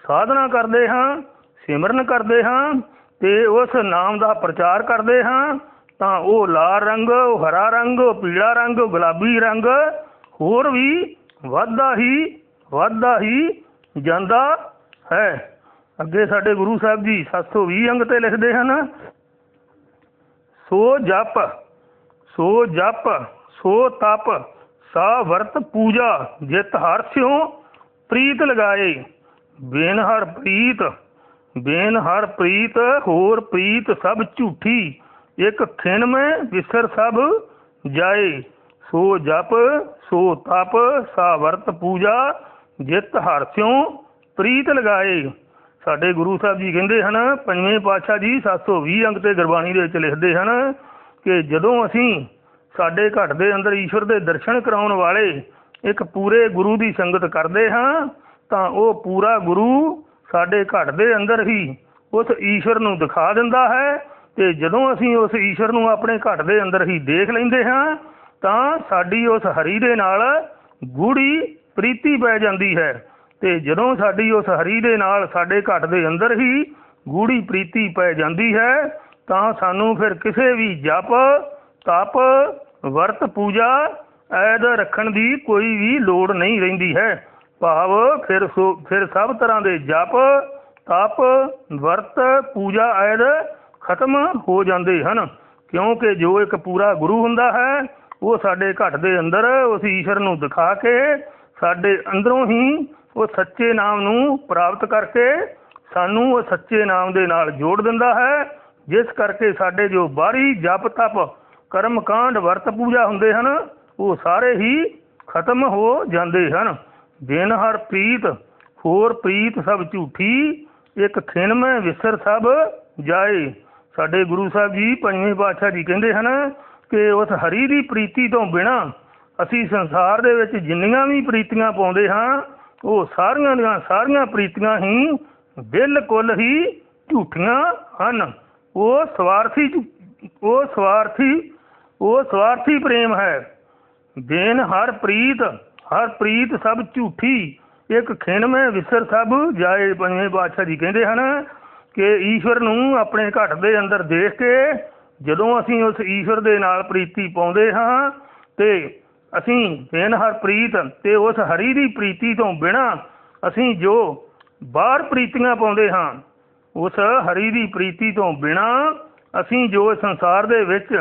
ਸਾਧਨਾ ਕਰਦੇ ਹਾਂ, ਸਿਮਰਨ ਕਰਦੇ ਹਾਂ ਤੇ ਉਸ ਨਾਮ ਦਾ ਪ੍ਰਚਾਰ ਕਰਦੇ ਹਾਂ, ਤਾਂ ਉਹ ਲਾਲ ਰੰਗ, ਉਹ ਹਰਾ ਰੰਗ, ਉਹ ਪੀਲਾ ਰੰਗ, ਉਹ ਗੁਲਾਬੀ ਰੰਗ ਹੋਰ ਵੀ ਵੱਧਦਾ ਹੀ ਵੱਧਦਾ ਹੀ ਜਾਂਦਾ ਹੈ। ਅੱਗੇ ਸਾਡੇ ਗੁਰੂ ਸਾਹਿਬ ਜੀ 720 ਅੰਗ ਤੇ ਲਿਖਦੇ ਹਨ ਸੋ ਜਪ ਸੋ ਜਪ ਸੋ ਤਪ ਸਾ ਵਰਤ ਪੂਜਾ ਜਿਤ ਹਰ ਸਿਉ ਪ੍ਰੀਤ ਲਗਾਏ ਬੇਨ ਹਰ ਪ੍ਰੀਤ ਬੇਨ ਹਰ ਪ੍ਰੀਤ ਹੋਰ ਪ੍ਰੀਤ ਸਭ ਝੂਠੀ ਇੱਕ ਖਿਣ ਮੈਂ ਵਿਸਰ ਸਭ ਜਾਏ ਸੋ ਜਪ ਸੋ ਤਪ ਸਾ ਵਰਤ ਪੂਜਾ ਜਿਤ ਹਰ ਸਿਉ ਪ੍ਰੀਤ ਲਗਾਏ ਸਾਡੇ ਗੁਰੂ ਸਾਹਿਬ ਜੀ ਕਹਿੰਦੇ ਹਨ, ਪੰਜਵੇਂ ਪਾਤਸ਼ਾਹ ਜੀ 720 ਅੰਕ ਤੇ ਗੁਰਬਾਣੀ ਦੇ ਵਿੱਚ ਲਿਖਦੇ ਹਨ ਕਿ ਜਦੋਂ ਅਸੀਂ ਸਾਡੇ ਘਟ ਦੇ ਅੰਦਰ ਈਸ਼ਵਰ ਦੇ ਦਰਸ਼ਨ ਕਰਾਉਣ ਵਾਲੇ ਇੱਕ ਪੂਰੇ ਗੁਰੂ ਦੀ ਸੰਗਤ ਕਰਦੇ ਹਾਂ, ਤਾਂ ਉਹ ਪੂਰਾ ਗੁਰੂ ਸਾਡੇ ਘਟ ਦੇ ਅੰਦਰ ਹੀ ਉਸ ਈਸ਼ਵਰ ਨੂੰ ਦਿਖਾ ਦਿੰਦਾ ਹੈ ਤੇ ਜਦੋਂ ਅਸੀਂ ਉਸ ਈਸ਼ਵਰ ਨੂੰ ਆਪਣੇ ਘਟ ਦੇ ਅੰਦਰ ਹੀ ਦੇਖ ਲੈਂਦੇ ਹਾਂ, ਤਾਂ ਸਾਡੀ ਉਸ ਹਰੀ ਦੇ ਨਾਲ ਗੂੜੀ ਪ੍ਰੀਤੀ ਪੈ ਜਾਂਦੀ ਹੈ। ਤੇ ਜਦੋਂ ਸਾਡੀ ਉਸ ਹਰੀ ਦੇ ਨਾਲ ਸਾਡੇ ਘਟ ਦੇ ਅੰਦਰ ਹੀ ਗੂੜੀ ਪ੍ਰੀਤੀ ਪੈ ਜਾਂਦੀ ਹੈ, ਤਾਂ ਸਾਨੂੰ ਫਿਰ ਕਿਸੇ ਵੀ ਜਪ, ਤਪ, ਵਰਤ ਪੂਜਾ, ਐਦ ਰੱਖਣ ਦੀ ਕੋਈ ਵੀ ਲੋੜ ਨਹੀਂ ਰਹਿੰਦੀ ਹੈ। ਭਾਵ ਫਿਰ ਸੋ, ਫਿਰ ਸਭ ਤਰ੍ਹਾਂ ਦੇ ਜਪ, ਤਪ, ਵਰਤ, ਪੂਜਾ, ਐਦ ਖਤਮ ਹੋ ਜਾਂਦੇ ਹਨ। ਕਿਉਂਕਿ ਜੋ ਇੱਕ ਪੂਰਾ ਗੁਰੂ ਹੁੰਦਾ ਹੈ, ਉਹ ਸਾਡੇ ਘਟ ਦੇ ਅੰਦਰ ਉਸ ਈਸ਼ਵਰ ਨੂੰ ਦਿਖਾ ਕੇ ਸਾਡੇ ਅੰਦਰੋਂ ਹੀ ਉਹ ਸੱਚੇ ਨਾਮ ਨੂੰ ਪ੍ਰਾਪਤ ਕਰਕੇ ਸਾਨੂੰ ਉਹ ਸੱਚੇ ਨਾਮ ਦੇ ਨਾਲ ਜੋੜ ਦਿੰਦਾ ਹੈ, ਜਿਸ ਕਰਕੇ ਸਾਡੇ ਜੋ ਬਾਹਰੀ ਜਪ ਤਪ, ਕਰਮ ਕਾਂਡ, ਵਰਤ ਪੂਜਾ ਹੁੰਦੇ ਹਨ, ਉਹ ਸਾਰੇ ਹੀ ਖਤਮ ਹੋ ਜਾਂਦੇ ਹਨ। ਦਿਨ ਹਰ ਪ੍ਰੀਤ, ਹੋਰ ਪ੍ਰੀਤ ਸਭ ਝੂਠੀ, ਇੱਕ ਖਿਣ ਮੈਂ ਵਿਸਰ ਸਭ ਜਾਏ। ਸਾਡੇ ਗੁਰੂ ਸਾਹਿਬ ਜੀ ਪੰਜਵੇਂ ਪਾਤਸ਼ਾਹ ਜੀ ਕਹਿੰਦੇ ਹਨ ਕਿ ਉਸ ਹਰੀ ਦੀ ਪ੍ਰੀਤੀ ਤੋਂ ਬਿਨਾ ਅਸੀਂ ਸੰਸਾਰ ਦੇ ਵਿੱਚ ਜਿੰਨੀਆਂ ਵੀ ਪ੍ਰੀਤੀਆਂ ਪਾਉਂਦੇ ਹਾਂ ਉਹ ਸਾਰੀਆਂ ਦੀਆਂ ਸਾਰੀਆਂ ਪ੍ਰੀਤੀਆਂ ਹੀ ਬਿਲਕੁਲ ਹੀ ਝੂਠੀਆਂ ਹਨ। ਉਹ ਸਵਾਰਥੀ ਝੂ- ਉਹ ਸਵਾਰਥੀ ਉਹ ਸਵਾਰਥੀ ਪ੍ਰੇਮ ਹੈ। ਦੇਨ ਹਰ ਪ੍ਰੀਤ ਹਰ ਪ੍ਰੀਤ ਸਭ ਝੂਠੀ, ਇੱਕ ਖਿਣ ਵਿਸਰ ਸਭ ਜਾਏ। ਪੰਜਵੇਂ ਬਾਦਸ਼ਾਹ ਜੀ ਕਹਿੰਦੇ ਹਨ ਕਿ ਈਸ਼ਵਰ ਨੂੰ ਆਪਣੇ ਘਟ ਦੇ ਅੰਦਰ ਦੇਖ ਕੇ ਜਦੋਂ ਅਸੀਂ ਉਸ ਈਸ਼ਵਰ ਦੇ ਨਾਲ ਪ੍ਰੀਤੀ ਪਾਉਂਦੇ ਹਾਂ ਤੇ ਅਸੀਂ ਦੇਨ ਹਰਪ੍ਰੀਤ ਤੇ ਉਸ ਹਰੀ ਦੀ ਪ੍ਰੀਤੀ ਤੋਂ ਬਿਨਾ ਅਸੀਂ ਜੋ ਬਾਹਰ ਪ੍ਰੀਤੀਆਂ ਪਾਉਂਦੇ ਹਾਂ, ਉਸ ਹਰੀ ਦੀ ਪ੍ਰੀਤੀ ਤੋਂ ਬਿਨਾ ਅਸੀਂ ਜੋ ਸੰਸਾਰ ਦੇ ਵਿੱਚ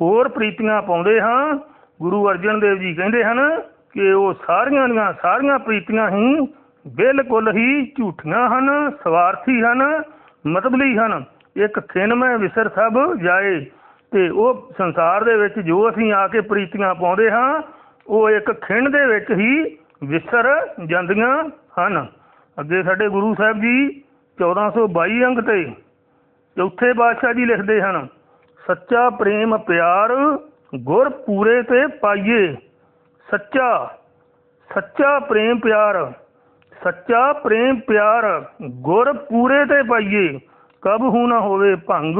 ਹੋਰ ਪ੍ਰੀਤੀਆਂ ਪਾਉਂਦੇ ਹਾਂ, ਗੁਰੂ ਅਰਜਨ ਦੇਵ ਜੀ ਕਹਿੰਦੇ ਹਨ ਕਿ ਉਹ ਸਾਰੀਆਂ ਦੀਆਂ ਸਾਰੀਆਂ ਪ੍ਰੀਤੀਆਂ ਹੀ ਬਿਲਕੁਲ ਹੀ ਝੂਠੀਆਂ ਹਨ, ਸਵਾਰਥੀ ਹਨ ਮਤਲਬੀ ਹਨ, ਇੱਕ ਖਿਨ ਮੈਂ ਵਿਸਰ ਸਭ ਜਾਏ। ਤੇ ਉਹ ਸੰਸਾਰ ਦੇ ਵਿੱਚ ਜੋ ਅਸੀਂ ਆ ਕੇ ਪ੍ਰੀਤੀਆਂ ਪਾਉਂਦੇ ਹਾਂ, ਉਹ ਇੱਕ ਖਿਣ ਦੇ ਵਿੱਚ ਹੀ ਵਿਸਰ ਜਾਂਦੀਆਂ ਹਨ। ਅੱਗੇ ਸਾਡੇ ਗੁਰੂ ਸਾਹਿਬ ਜੀ 1422 ਅੰਕ ਤੇ ਚੌਥੇ ਪਾਤਸ਼ਾਹ ਜੀ ਲਿਖਦੇ ਹਨ, ਸੱਚਾ ਪ੍ਰੇਮ ਪਿਆਰ ਗੁਰ ਪੂਰੇ ਤੇ ਪਾਈਏ। ਸੱਚਾ ਸੱਚਾ ਪ੍ਰੇਮ ਪਿਆਰ, ਸੱਚਾ ਪ੍ਰੇਮ ਪਿਆਰ ਗੁਰ ਪੂਰੇ ਤੇ ਪਾਈਏ। ਕਬ ਹੂ ਨਾ ਹੋਵੇ ਭੰਗ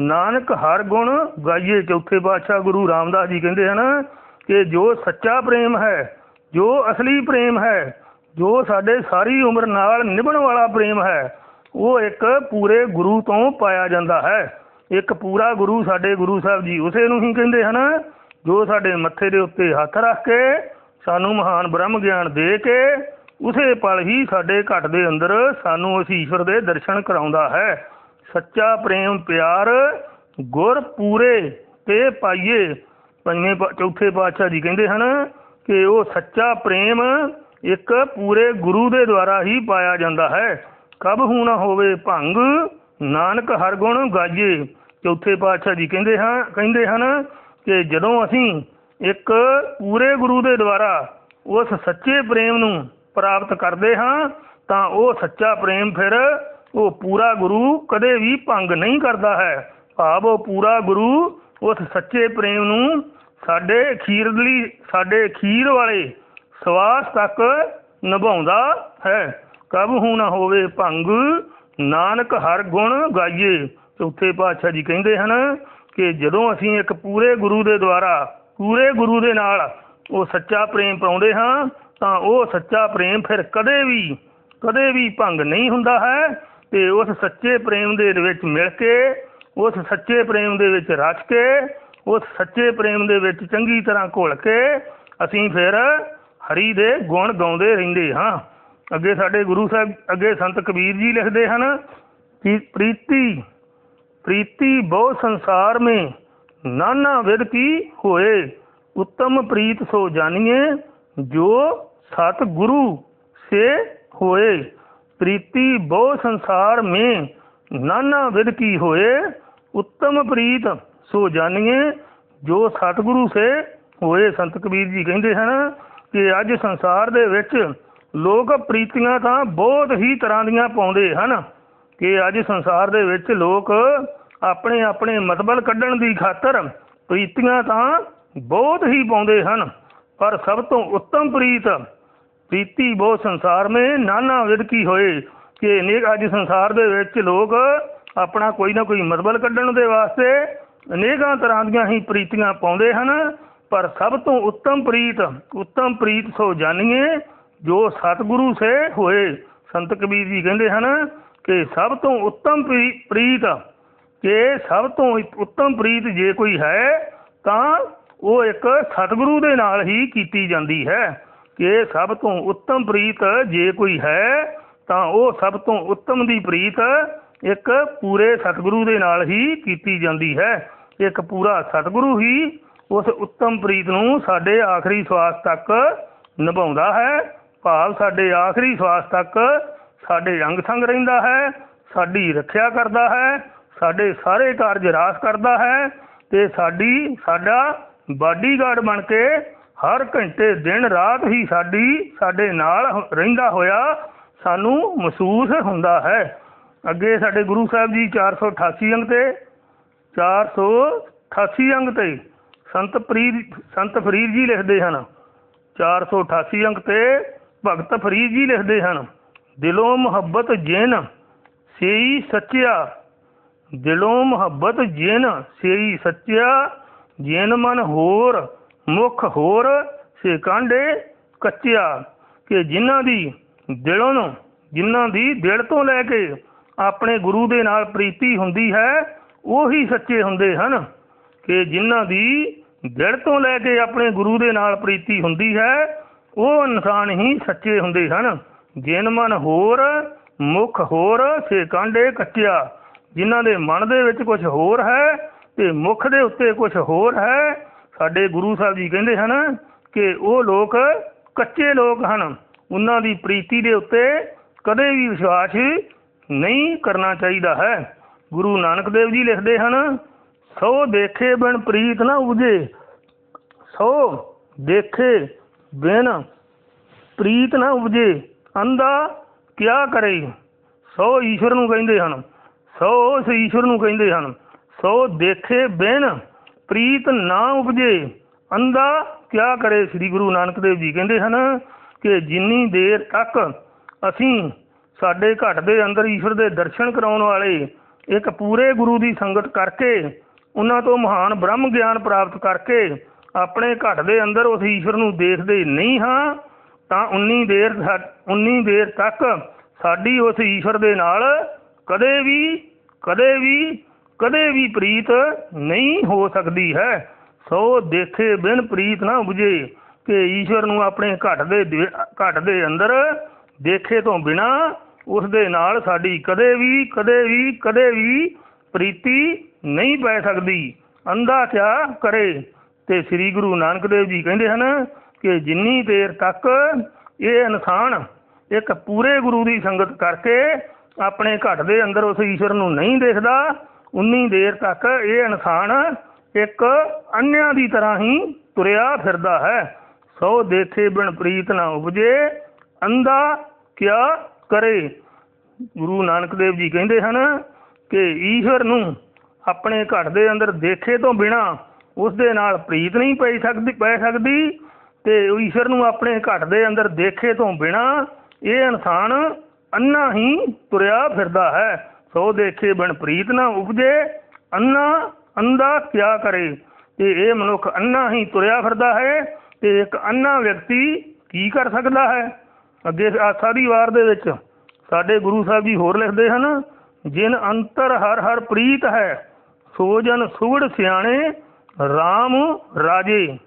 ਨਾਨਕ ਹਰ ਗੁਣ ਗਾਈਏ, ਚੌਥੇ ਪਾਤਸ਼ਾਹ ਗੁਰੂ ਰਾਮਦਾਸ ਜੀ ਕਹਿੰਦੇ ਹਨ ਕਿ ਜੋ ਸੱਚਾ ਪ੍ਰੇਮ ਹੈ, ਜੋ ਅਸਲੀ ਪ੍ਰੇਮ ਹੈ, ਜੋ ਸਾਡੇ ਸਾਰੀ ਉਮਰ ਨਾਲ ਨਿਭਣ ਵਾਲਾ ਪ੍ਰੇਮ ਹੈ, ਉਹ ਇੱਕ ਪੂਰੇ ਗੁਰੂ ਤੋਂ ਪਾਇਆ ਜਾਂਦਾ ਹੈ। ਇੱਕ ਪੂਰਾ ਗੁਰੂ ਸਾਡੇ ਗੁਰੂ ਸਾਹਿਬ ਜੀ ਉਸੇ ਨੂੰ ਹੀ ਕਹਿੰਦੇ ਹਨ, ਜੋ ਸਾਡੇ ਮੱਥੇ ਦੇ ਉੱਤੇ ਹੱਥ ਰੱਖ ਕੇ ਸਾਨੂੰ ਮਹਾਨ ਬ੍ਰਹਮ ਗਿਆਨ ਦੇ ਕੇ ਉਸੇ ਪਲ ਹੀ ਸਾਡੇ ਘਟ ਦੇ ਅੰਦਰ ਸਾਨੂੰ ਉਸ ਈਸ਼ਵਰ ਦੇ ਦਰਸ਼ਨ ਕਰਾਉਂਦਾ ਹੈ। ਸੱਚਾ ਪ੍ਰੇਮ ਪਿਆਰ, ਗੁਰ ਪੂਰੇ ਤੇ ਪਾਈਏ। ਪੰਜਵੇਂ ਚੌਥੇ ਪਾਤਸ਼ਾਹ ਜੀ ਕਹਿੰਦੇ ਹਨ ਕਿ ਉਹ ਸੱਚਾ ਪ੍ਰੇਮ ਇੱਕ ਪੂਰੇ ਗੁਰੂ ਦੇ ਦੁਆਰਾ ਹੀ ਪਾਇਆ ਜਾਂਦਾ ਹੈ। ਕਬ ਹੂ ਹੋਵੇ ਭੰਗ, ਨਾਨਕ ਹਰ ਗੁਣ ਗਾਜੇ ਚੌਥੇ ਪਾਤਸ਼ਾਹ ਜੀ ਕਹਿੰਦੇ ਹਾਂ, ਕਹਿੰਦੇ ਹਨ ਕਿ ਜਦੋਂ ਅਸੀਂ ਇੱਕ ਪੂਰੇ ਗੁਰੂ ਦੇ ਦੁਆਰਾ ਉਸ ਸੱਚੇ ਪ੍ਰੇਮ ਨੂੰ ਪ੍ਰਾਪਤ ਕਰਦੇ ਹਾਂ, ਤਾਂ ਉਹ ਸੱਚਾ ਪ੍ਰੇਮ ਫਿਰ ਉਹ ਪੂਰਾ ਗੁਰੂ ਕਦੇ ਵੀ ਭੰਗ ਨਹੀਂ ਕਰਦਾ ਹੈ। ਭਾਵ ਉਹ ਪੂਰਾ ਗੁਰੂ ਉਸ ਸੱਚੇ ਪ੍ਰੇਮ ਨੂੰ ਸਾਡੇ ਅਖੀਰਲੀ ਸਾਡੇ ਅਖੀਰ ਵਾਲੇ ਸਵਾਸ ਤੱਕ ਨਿਭਾਉਂਦਾ ਹੈ। ਕਬ ਹੂ ਨਾ ਹੋਵੇ ਭੰਗ, ਨਾਨਕ ਹਰ ਗੁਣ ਗਾਈਏ। ਚੌਥੇ ਪਾਤਸ਼ਾਹ ਜੀ ਕਹਿੰਦੇ ਹਨ ਕਿ ਜਦੋਂ ਅਸੀਂ ਇੱਕ ਪੂਰੇ ਗੁਰੂ ਦੇ ਦੁਆਰਾ, ਪੂਰੇ ਗੁਰੂ ਦੇ ਨਾਲ ਉਹ ਸੱਚਾ ਪ੍ਰੇਮ ਪਾਉਂਦੇ ਹਾਂ, ਤਾਂ ਉਹ ਸੱਚਾ ਪ੍ਰੇਮ ਫਿਰ ਕਦੇ ਵੀ ਕਦੇ ਵੀ ਭੰਗ ਨਹੀਂ ਹੁੰਦਾ ਹੈ। ਤੇ ਉਸ ਸੱਚੇ ਪ੍ਰੇਮ ਦੇ ਵਿੱਚ ਮਿਲ ਕੇ, ਉਸ ਸੱਚੇ ਪ੍ਰੇਮ ਦੇ ਵਿੱਚ ਰਚ ਕੇ, ਉਸ ਸੱਚੇ ਪ੍ਰੇਮ ਦੇ ਵਿੱਚ ਚੰਗੀ ਤਰ੍ਹਾਂ ਘੁਲ ਕੇ, ਅਸੀਂ ਫਿਰ ਹਰੀ ਦੇ ਗੁਣ ਗਾਉਂਦੇ ਰਹਿੰਦੇ ਹਾਂ। ਅੱਗੇ ਸਾਡੇ ਗੁਰੂ ਸਾਹਿਬ, ਅੱਗੇ ਸੰਤ ਕਬੀਰ ਜੀ ਲਿਖਦੇ ਹਨ ਕਿ ਪ੍ਰੀਤੀ ਪ੍ਰੀਤੀ ਬਹੁ ਸੰਸਾਰ ਮੇ, ਨਾਨਾ ਵਿਦ ਕੀ ਹੋਏ, ਉੱਤਮ ਪ੍ਰੀਤ ਸੋ ਜਾਣੀਏ ਜੋ ਸਤ ਗੁਰੂ ਸੇ ਹੋਏ। प्रीति बहु संसार में नाना विध की होए उत्तम प्रीत सो जानिए ਜੋ ਸਤਿਗੁਰੂ ਸੇ ਹੋਏ ਸੰਤ ਕਬੀਰ ਜੀ ਕਹਿੰਦੇ ਹਨ ਕਿ ਅੱਜ ਸੰਸਾਰ ਦੇ ਵਿੱਚ ਲੋਕ ਪ੍ਰੀਤੀਆਂ ਤਾਂ ਬਹੁਤ ਹੀ ਤਰ੍ਹਾਂ ਦੀਆਂ ਪਾਉਂਦੇ ਹਨ ਕਿ ਅੱਜ ਸੰਸਾਰ ਦੇ ਵਿੱਚ ਲੋਕ ਆਪਣੇ ਆਪਣੇ ਮਤਬਲ ਕੱਢਣ ਦੀ ਖਾਤਰ ਪ੍ਰੀਤੀਆਂ ਤਾਂ ਬਹੁਤ ਹੀ ਪਾਉਂਦੇ ਹਨ ਪਰ ਸਭ ਤੋਂ ਉੱਤਮ ਪ੍ਰੀਤ ਪ੍ਰੀਤੀ, ਬਹੁਤ ਸੰਸਾਰ ਮੇ ਨਾਨਾ ਵਿਦਕੀ ਹੋਏ ਕਿ ਅਨੇਕ ਅੱਜ ਸੰਸਾਰ ਦੇ ਵਿੱਚ ਲੋਕ ਆਪਣਾ ਕੋਈ ਨਾ ਕੋਈ ਮਤਬਲ ਕੱਢਣ ਦੇ ਵਾਸਤੇ ਅਨੇਕਾਂ ਤਰ੍ਹਾਂ ਦੀਆਂ ਹੀ ਪ੍ਰੀਤੀਆਂ ਪਾਉਂਦੇ ਹਨ, ਪਰ ਸਭ ਤੋਂ ਉੱਤਮ ਪ੍ਰੀਤ ਉੱਤਮ ਪ੍ਰੀਤ ਸੋ ਜਾਣੀਏ ਜੋ ਸਤਿਗੁਰੂ ਸੇ ਹੋਏ। ਸੰਤ ਕਬੀਰ ਜੀ ਕਹਿੰਦੇ ਹਨ ਕਿ ਸਭ ਤੋਂ ਉੱਤਮ ਪ੍ਰੀ- ਪ੍ਰੀਤ, ਕਿ ਸਭ ਤੋਂ ਉੱਤਮ ਪ੍ਰੀਤ ਜੇ ਕੋਈ ਹੈ, ਤਾਂ ਉਹ ਇੱਕ ਸਤਿਗੁਰੂ ਦੇ ਨਾਲ ਹੀ ਕੀਤੀ ਜਾਂਦੀ ਹੈ। ਕਿ ਸਭ ਤੋਂ ਉੱਤਮ ਪ੍ਰੀਤ ਜੇ ਕੋਈ ਹੈ, ਤਾਂ ਉਹ ਸਭ ਤੋਂ ਉੱਤਮ ਦੀ ਪ੍ਰੀਤ ਇੱਕ ਪੂਰੇ ਸਤਿਗੁਰੂ ਦੇ ਨਾਲ ਹੀ ਕੀਤੀ ਜਾਂਦੀ ਹੈ। ਇੱਕ ਪੂਰਾ ਸਤਿਗੁਰੂ ਹੀ ਉਸ ਉੱਤਮ ਪ੍ਰੀਤ ਨੂੰ ਸਾਡੇ ਆਖਰੀ ਸਵਾਸ ਤੱਕ ਨਿਭਾਉਂਦਾ ਹੈ। ਭਾਵ ਸਾਡੇ ਆਖਰੀ ਸਵਾਸ ਤੱਕ ਸਾਡੇ ਅੰਗ ਸੰਗ ਰਹਿੰਦਾ ਹੈ, ਸਾਡੀ ਰੱਖਿਆ ਕਰਦਾ ਹੈ, ਸਾਡੇ ਸਾਰੇ ਕਾਰਜ ਰਾਸ ਕਰਦਾ ਹੈ ਤੇ ਸਾਡੀ, ਸਾਡਾ ਬਾਡੀਗਾਰਡ ਬਣ ਕੇ ਹਰ ਘੰਟੇ, ਦਿਨ ਰਾਤ ਹੀ ਸਾਡੀ, ਸਾਡੇ ਨਾਲ ਰਹਿੰਦਾ ਹੋਇਆ ਸਾਨੂੰ ਮਹਿਸੂਸ ਹੁੰਦਾ ਹੈ। ਅੱਗੇ ਸਾਡੇ ਗੁਰੂ ਸਾਹਿਬ ਜੀ 488 ਅੰਗ ਤੇ 488 ਅੰਗ ਤੇ ਸੰਤ ਫਰੀਦ ਸੰਤ ਫਰੀਦ ਜੀ ਲਿਖਦੇ ਹਨ। 488 ਅੰਕ ਤੇ ਭਗਤ ਫਰੀਦ ਜੀ ਲਿਖਦੇ ਹਨ। ਦਿਲੋਂ ਮੁਹੱਬਤ ਜਿਨ ਸੇਈ ਸੱਚਿਆ, ਦਿਲੋਂ ਮੁਹੱਬਤ ਜਿਨ ਸੇਈ ਸੱਚਿਆ, ਜਿਨ ਮਨ ਹੋਰ ਮੁਖ ਹੋਰ ਸੇ ਕਾਂਡੇ ਕੱਚਿਆ ਕਿ ਜਿਨ੍ਹਾਂ ਦੀ ਦਿਲੋਂ ਨੂੰ, ਜਿਨ੍ਹਾਂ ਦੀ ਦਿਲ ਤੋਂ ਲੈ ਕੇ ਆਪਣੇ ਗੁਰੂ ਦੇ ਨਾਲ ਪ੍ਰੀਤੀ ਹੁੰਦੀ ਹੈ, ਉਹੀ ਸੱਚੇ ਹੁੰਦੇ ਹਨ ਕਿ ਜਿਨ੍ਹਾਂ ਦੀ ਦਿਲ ਤੋਂ ਲੈ ਕੇ ਆਪਣੇ ਗੁਰੂ ਦੇ ਨਾਲ ਪ੍ਰੀਤੀ ਹੁੰਦੀ ਹੈ, ਉਹ ਇਨਸਾਨ ਹੀ ਸੱਚੇ ਹੁੰਦੇ ਹਨ। ਜਿਨ ਮਨ ਹੋਰ, ਮੁਖ ਹੋਰ ਸੇ ਕਾਂਡੇ ਕੱਚਿਆ, ਜਿਨ੍ਹਾਂ ਦੇ ਮਨ ਦੇ ਵਿੱਚ ਕੁਝ ਹੋਰ ਹੈ ਤੇ ਮੁਖ ਦੇ ਉੱਤੇ ਕੁਝ ਹੋਰ ਹੈ ਸਾਡੇ ਗੁਰੂ ਸਾਹਿਬ ਜੀ ਕਹਿੰਦੇ ਹਨ ਕਿ ਉਹ ਲੋਕ ਕੱਚੇ ਲੋਕ ਹਨ। ਉਹਨਾਂ ਦੀ ਪ੍ਰੀਤੀ ਦੇ ਉੱਤੇ ਕਦੇ ਵੀ ਵਿਸ਼ਵਾਸ ਨਹੀਂ ਕਰਨਾ ਚਾਹੀਦਾ ਹੈ। ਗੁਰੂ ਨਾਨਕ ਦੇਵ ਜੀ ਲਿਖਦੇ ਹਨ, ਸੋ ਦੇਖੇ ਬਿਨ ਪ੍ਰੀਤ ਨਾ ਉਪਜੇ, ਸੋ ਦੇਖੇ ਬਿਨ ਪ੍ਰੀਤ ਨਾ ਉਪਜੇ ਅੰਦਾ ਕਿਆ ਕਰੇ? ਸੋ ਈਸ਼ਵਰ ਨੂੰ ਕਹਿੰਦੇ ਹਨ, ਸੋ ਉਸ ਈਸ਼ਵਰ ਨੂੰ ਕਹਿੰਦੇ ਹਨ, ਸੋ ਦੇਖੇ ਬਿਨ ਪ੍ਰੀਤ ਨਾ ਉਪਜੇ। ਅੰਦਾ ਕਿਆ ਕਰੇ ਸ੍ਰੀ ਗੁਰੂ ਨਾਨਕ ਦੇਵ ਜੀ? ਕਹਿੰਦੇ ਹਨ ਕਿ ਜਿੰਨੀ ਦੇਰ ਤੱਕ ਅਸੀਂ ਸਾਡੇ ਘਟ ਦੇ ਅੰਦਰ ਈਸ਼ਵਰ ਦੇ ਦਰਸ਼ਨ ਕਰਾਉਣ ਵਾਲੇ ਇੱਕ ਪੂਰੇ ਗੁਰੂ ਦੀ ਸੰਗਤ ਕਰਕੇ, ਉਹਨਾਂ ਤੋਂ ਮਹਾਨ ਬ੍ਰਹਮ ਗਿਆਨ ਪ੍ਰਾਪਤ ਕਰਕੇ ਆਪਣੇ ਘਟ ਦੇ ਅੰਦਰ ਉਸ ਈਸ਼ਵਰ ਨੂੰ ਦੇਖਦੇ ਨਹੀਂ ਹਾਂ, ਤਾਂ ਉਨੀ ਦੇਰ ਸਾ- ਉਨੀ ਦੇਰ ਤੱਕ ਸਾਡੀ ਉਸ ਈਸ਼ਵਰ ਦੇ ਨਾਲ ਕਦੇ ਵੀ ਕਦੇ ਵੀ ਕਦੇ ਵੀ ਪ੍ਰੀਤ ਨਹੀਂ ਹੋ ਸਕਦੀ ਹੈ। ਸੋ ਦੇਖੇ ਬਿਨ ਪ੍ਰੀਤ ਨਾ ਉਪਜੇ ਕਿ ਈਸ਼ਵਰ ਨੂੰ ਆਪਣੇ ਘਟ ਦੇ ਦੇ- ਘਟ ਦੇ ਅੰਦਰ ਦੇਖੇ ਤੋਂ ਬਿਨਾ ਉਸ ਦੇ ਨਾਲ ਸਾਡੀ ਕਦੇ ਵੀ ਕਦੇ ਵੀ ਕਦੇ ਵੀ ਪ੍ਰੀਤੀ ਨਹੀਂ ਪੈ ਸਕਦੀ। ਅੰਧਾ ਕਿਆ ਕਰੇ? ਤੇ ਸ੍ਰੀ ਗੁਰੂ ਨਾਨਕ ਦੇਵ ਜੀ ਕਹਿੰਦੇ ਹਨ ਕਿ ਜਿੰਨੀ ਦੇਰ ਤੱਕ ਇਹ ਇਨਸਾਨ ਇੱਕ ਪੂਰੇ ਗੁਰੂ ਦੀ ਸੰਗਤ ਕਰਕੇ ਆਪਣੇ ਘਟ ਦੇ ਅੰਦਰ ਉਸ ਈਸ਼ਵਰ ਨੂੰ ਨਹੀਂ ਦੇਖਦਾ ਉਨੀ ਦੇਰ ਤੱਕ ਇਹ ਇਨਸਾਨ ਇੱਕ ਅੰਨਿਆਂ ਦੀ ਤਰ੍ਹਾਂ ਹੀ ਤੁਰਿਆ ਫਿਰਦਾ ਹੈ। ਸੋ ਦੇਖੇ ਬਿਨ ਪ੍ਰੀਤ ਨਾ ਉਪਜੇ, ਅੰਧਾ ਕਿਆ ਕਰੇ? ਗੁਰੂ ਨਾਨਕ ਦੇਵ ਜੀ ਕਹਿੰਦੇ ਹਨ ਕਿ ਈਸ਼ਵਰ ਨੂੰ ਆਪਣੇ ਘਟ ਦੇ ਅੰਦਰ ਦੇਖੇ ਤੋਂ ਬਿਨਾ ਉਸ ਦੇ ਨਾਲ ਪ੍ਰੀਤ ਨਹੀਂ ਪੈ ਸਕਦੀ ਪੈ ਸਕਦੀ ਤੇ ਈਸ਼ਵਰ ਨੂੰ ਆਪਣੇ ਘਟ ਦੇ ਅੰਦਰ ਦੇਖੇ ਤੋਂ ਬਿਨਾ ਇਹ ਇਨਸਾਨ ਅੰਨਾ ਹੀ ਤੁਰਿਆ ਫਿਰਦਾ ਹੈ। ਸੋ ਦੇਖੇ ਬਿਨ ਪ੍ਰੀਤ ਨਾ ਉਪਜੇ, ਅੰਨਾ, ਅੰਦਾ ਕਿਆ ਕਰੇ? ਤੇ ਇਹ ਮਨੁੱਖ ਅੰਨਾ ਹੀ ਤੁਰਿਆ ਫਿਰਦਾ ਹੈ, ਤੇ ਇੱਕ ਅੰਨਾ ਵਿਅਕਤੀ ਕੀ ਕਰ ਸਕਦਾ ਹੈ? ਅੱਗੇ ਆਸਾ ਦੀ ਵਾਰ ਦੇ ਵਿੱਚ ਸਾਡੇ ਗੁਰੂ ਸਾਹਿਬ ਜੀ ਹੋਰ ਲਿਖਦੇ ਹਨ, ਜਿਨ ਅੰਤਰ ਹਰ ਹਰ ਪ੍ਰੀਤ ਹੈ, ਸੋ ਜਨ ਸੁਗੜ ਸਿਆਣੇ RAM ਰਾਜੇ।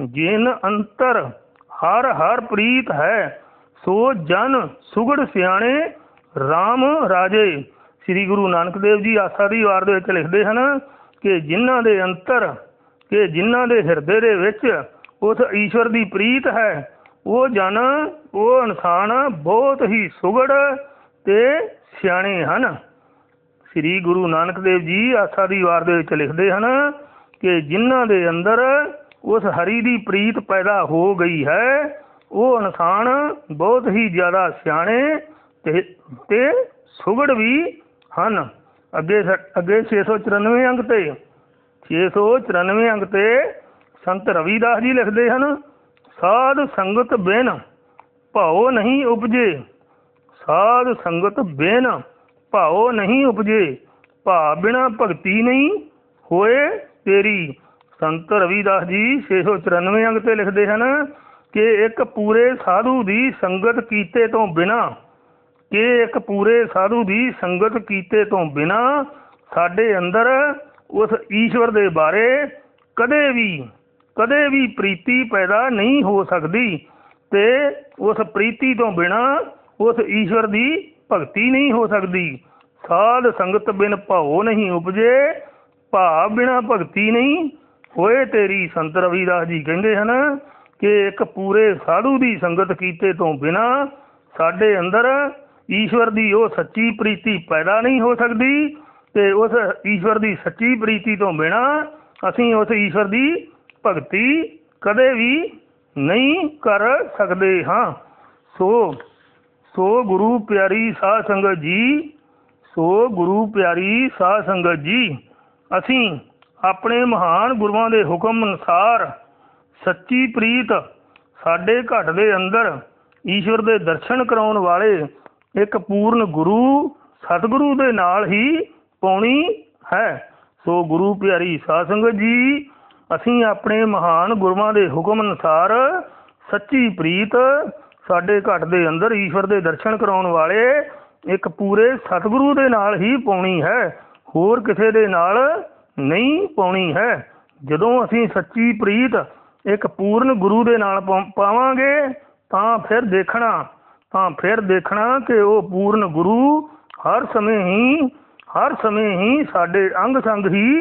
ਜਿਨ ਅੰਤਰ ਹਰ ਹਰ ਪ੍ਰੀਤ ਹੈ, ਸੋ ਜਨ ਸੁਗੜ ਸਿਆਣੇ RAM ਰਾਜੇ। ਸ੍ਰੀ ਗੁਰੂ ਨਾਨਕ ਦੇਵ ਜੀ ਆਸਾ ਦੀ ਵਾਰ ਦੇ ਵਿੱਚ ਲਿਖਦੇ ਹਨ ਕਿ ਜਿਨ੍ਹਾਂ ਦੇ ਅੰਤਰ, ਕਿ ਜਿਨ੍ਹਾਂ ਦੇ ਹਿਰਦੇ ਦੇ ਵਿੱਚ ਉਸ ਈਸ਼ਵਰ ਦੀ ਪ੍ਰੀਤ ਹੈ, ਉਹ ਜਨ, ਉਹ ਇਨਸਾਨ ਬਹੁਤ ਹੀ ਸੁਗੜ ਤੇ ਸਿਆਣੇ ਹਨ। ਸ੍ਰੀ ਗੁਰੂ ਨਾਨਕ ਦੇਵ ਜੀ ਆਸਾ ਦੀ ਵਾਰ ਦੇ ਵਿੱਚ ਲਿਖਦੇ ਹਨ ਕਿ ਜਿਨ੍ਹਾਂ ਦੇ ਅੰਦਰ ਉਸ ਹਰੀ ਦੀ ਪ੍ਰੀਤ ਪੈਦਾ ਹੋ ਗਈ ਹੈ, ਉਹ ਇਨਸਾਨ ਬਹੁਤ ਹੀ ਜ਼ਿਆਦਾ ਸਿਆਣੇ ਤੇ ਤੇ ਸੁਗੜ ਵੀ ਹਨ। ਅੱਗੇ ਸ- ਅੱਗੇ 694 ਅੰਕ ਤੇ 694 ਅੰਕ ਤੇ ਸੰਤ ਰਵੀਦਾਸ ਜੀ ਲਿਖਦੇ ਹਨ, ਸਾਧ ਸੰਗਤ ਬਿਨ ਭਾਉ ਨਹੀਂ ਉਪਜੇ। ਸਾਧ ਸੰਗਤ ਬਿਨ ਭਾਉ ਨਹੀਂ ਉਪਜੇ। ਭਾ ਬਿਨਾ ਭਗਤੀ ਨਹੀਂ ਹੋਏ ਤੇਰੀ। ਸੰਤ ਰਵੀਦਾਸ ਜੀ 694 ਅੰਗ ਤੇ ਲਿਖਦੇ ਹਨ ਕਿ ਇੱਕ ਪੂਰੇ ਸਾਧੂ ਦੀ ਸੰਗਤ ਕੀਤੇ ਤੋਂ ਬਿਨਾ ਕਿ ਇੱਕ ਪੂਰੇ ਸਾਧੂ ਦੀ ਸੰਗਤ ਕੀਤੇ ਤੋਂ ਬਿਨਾ ਸਾਡੇ ਅੰਦਰ ਉਸ ਈਸ਼ਵਰ ਦੇ ਬਾਰੇ ਕਦੇ ਵੀ ਕਦੇ ਵੀ ਪ੍ਰੀਤੀ ਪੈਦਾ ਨਹੀਂ ਹੋ ਸਕਦੀ ਤੇ ਉਸ ਪ੍ਰੀਤੀ ਤੋਂ ਬਿਨਾ ਉਸ ਈਸ਼ਵਰ ਦੀ ਭਗਤੀ ਨਹੀਂ ਹੋ ਸਕਦੀ। ਸਾਧ ਸੰਗਤ ਬਿਨ ਭਾਉ ਨਹੀਂ ਉਪਜੇ, ਭਾਵ ਬਿਨਾ ਭਗਤੀ ਨਹੀਂ। ਹੋਏ ਤੇਰੀ ਸੰਤ ਰਵਿਦਾਸ ਜੀ ਕਹਿੰਦੇ ਹਨ ਕਿ ਇੱਕ ਪੂਰੇ ਸਾਧੂ ਦੀ ਸੰਗਤ ਕੀਤੇ ਤੋਂ ਬਿਨਾ ਸਾਡੇ ਅੰਦਰ ਈਸ਼ਵਰ ਦੀ ਉਹ ਸੱਚੀ ਪ੍ਰੀਤੀ ਪੈਦਾ ਨਹੀਂ ਹੋ ਸਕਦੀ ਤੇ ਉਸ ਈਸ਼ਵਰ ਦੀ ਸੱਚੀ ਪ੍ਰੀਤੀ ਤੋਂ ਬਿਨਾ ਅਸੀਂ ਉਸ ਈਸ਼ਵਰ ਦੀ ਭਗਤੀ ਕਦੇ ਵੀ ਨਹੀਂ ਕਰ ਸਕਦੇ ਹਾਂ। ਸੋ ਸੋ ਗੁਰੂ ਪਿਆਰੀ ਸਾਧ ਸੰਗਤ ਜੀ, ਸੋ ਗੁਰੂ ਪਿਆਰੀ ਸਾਧ ਸੰਗਤ ਜੀ, ਅਸੀਂ ਆਪਣੇ ਮਹਾਨ ਗੁਰੂਆਂ ਦੇ ਹੁਕਮ ਅਨੁਸਾਰ ਸੱਚੀ ਪ੍ਰੀਤ ਸਾਡੇ ਘਟ ਦੇ ਅੰਦਰ ਈਸ਼ਵਰ ਦੇ ਦਰਸ਼ਨ ਕਰਾਉਣ ਵਾਲੇ ਇੱਕ ਪੂਰਨ ਗੁਰੂ ਸਤਿਗੁਰੂ ਦੇ ਨਾਲ ਹੀ ਪਾਉਣੀ ਹੈ। ਸੋ ਗੁਰੂ ਪਿਆਰੀ ਸਾਧ ਸੰਗਤ ਜੀ, ਅਸੀਂ ਆਪਣੇ ਮਹਾਨ ਗੁਰੂਆਂ ਦੇ ਹੁਕਮ ਅਨੁਸਾਰ ਸੱਚੀ ਪ੍ਰੀਤ ਸਾਡੇ ਘਟ ਦੇ ਅੰਦਰ ਈਸ਼ਵਰ ਦੇ ਦਰਸ਼ਨ ਕਰਾਉਣ ਵਾਲੇ ਇੱਕ ਪੂਰੇ ਸਤਿਗੁਰੂ ਦੇ ਨਾਲ ਹੀ ਪਾਉਣੀ ਹੈ। ਹੋਰ ਕਿਸੇ ਦੇ ਨਾਲ ਨਹੀਂ ਪਾਉਣੀ ਹੈ। ਜਦੋਂ ਅਸੀਂ ਸੱਚੀ ਪ੍ਰੀਤ ਇੱਕ ਪੂਰਨ ਗੁਰੂ ਦੇ ਨਾਲ ਪਾਵਾਂਗੇ, ਤਾਂ ਫਿਰ ਦੇਖਣਾ ਤਾਂ ਫਿਰ ਦੇਖਣਾ ਕਿ ਉਹ ਪੂਰਨ ਗੁਰੂ ਹਰ ਸਮੇਂ ਹੀ, ਹਰ ਸਮੇਂ ਹੀ ਸਾਡੇ ਅੰਗ ਸੰਗ ਹੀ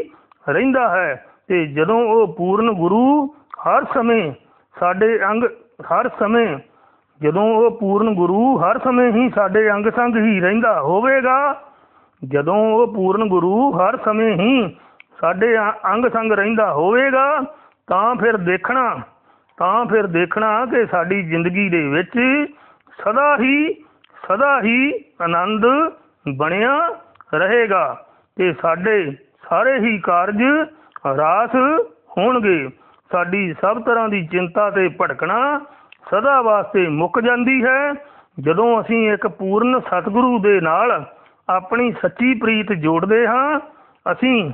ਰਹਿੰਦਾ ਹੈ। ਤੇ ਜਦੋਂ ਉਹ ਪੂਰਨ ਗੁਰੂ ਹਰ ਸਮੇਂ ਸਾਡੇ ਅੰਗ, ਹਰ ਸਮੇਂ, ਜਦੋਂ ਉਹ ਪੂਰਨ ਗੁਰੂ ਹਰ ਸਮੇਂ ਹੀ ਸਾਡੇ ਅੰਗ ਸੰਗ ਹੀ ਰਹਿੰਦਾ ਹੋਵੇਗਾ, ਜਦੋਂ ਉਹ ਪੂਰਨ ਗੁਰੂ ਹਰ ਸਮੇਂ ਹੀ ਸਾਡੇ ਅੰਗ ਸੰਗ ਰਹਿੰਦਾ ਹੋਵੇਗਾ, ਤਾਂ ਫਿਰ ਦੇਖਣਾ, ਤਾਂ ਫਿਰ ਦੇਖਣਾ ਕਿ ਸਾਡੀ ਜ਼ਿੰਦਗੀ ਦੇ ਵਿੱਚ ਸਦਾ ਹੀ ਸਦਾ ਹੀ ਆਨੰਦ ਬਣਿਆ ਰਹੇਗਾ ਤੇ ਸਾਡੇ ਸਾਰੇ ਹੀ ਕਾਰਜ ਰਾਸ ਹੋਣਗੇ। ਸਾਡੀ ਸਭ ਤਰ੍ਹਾਂ ਦੀ ਚਿੰਤਾ ਤੇ ਭਟਕਣਾ ਸਦਾ ਵਾਸਤੇ ਮੁੱਕ ਜਾਂਦੀ ਹੈ। ਜਦੋਂ ਅਸੀਂ ਇੱਕ ਪੂਰਨ ਸਤਿਗੁਰੂ ਦੇ ਨਾਲ ਆਪਣੀ ਸੱਚੀ ਪ੍ਰੀਤ ਜੋੜਦੇ ਹਾਂ, ਅਸੀਂ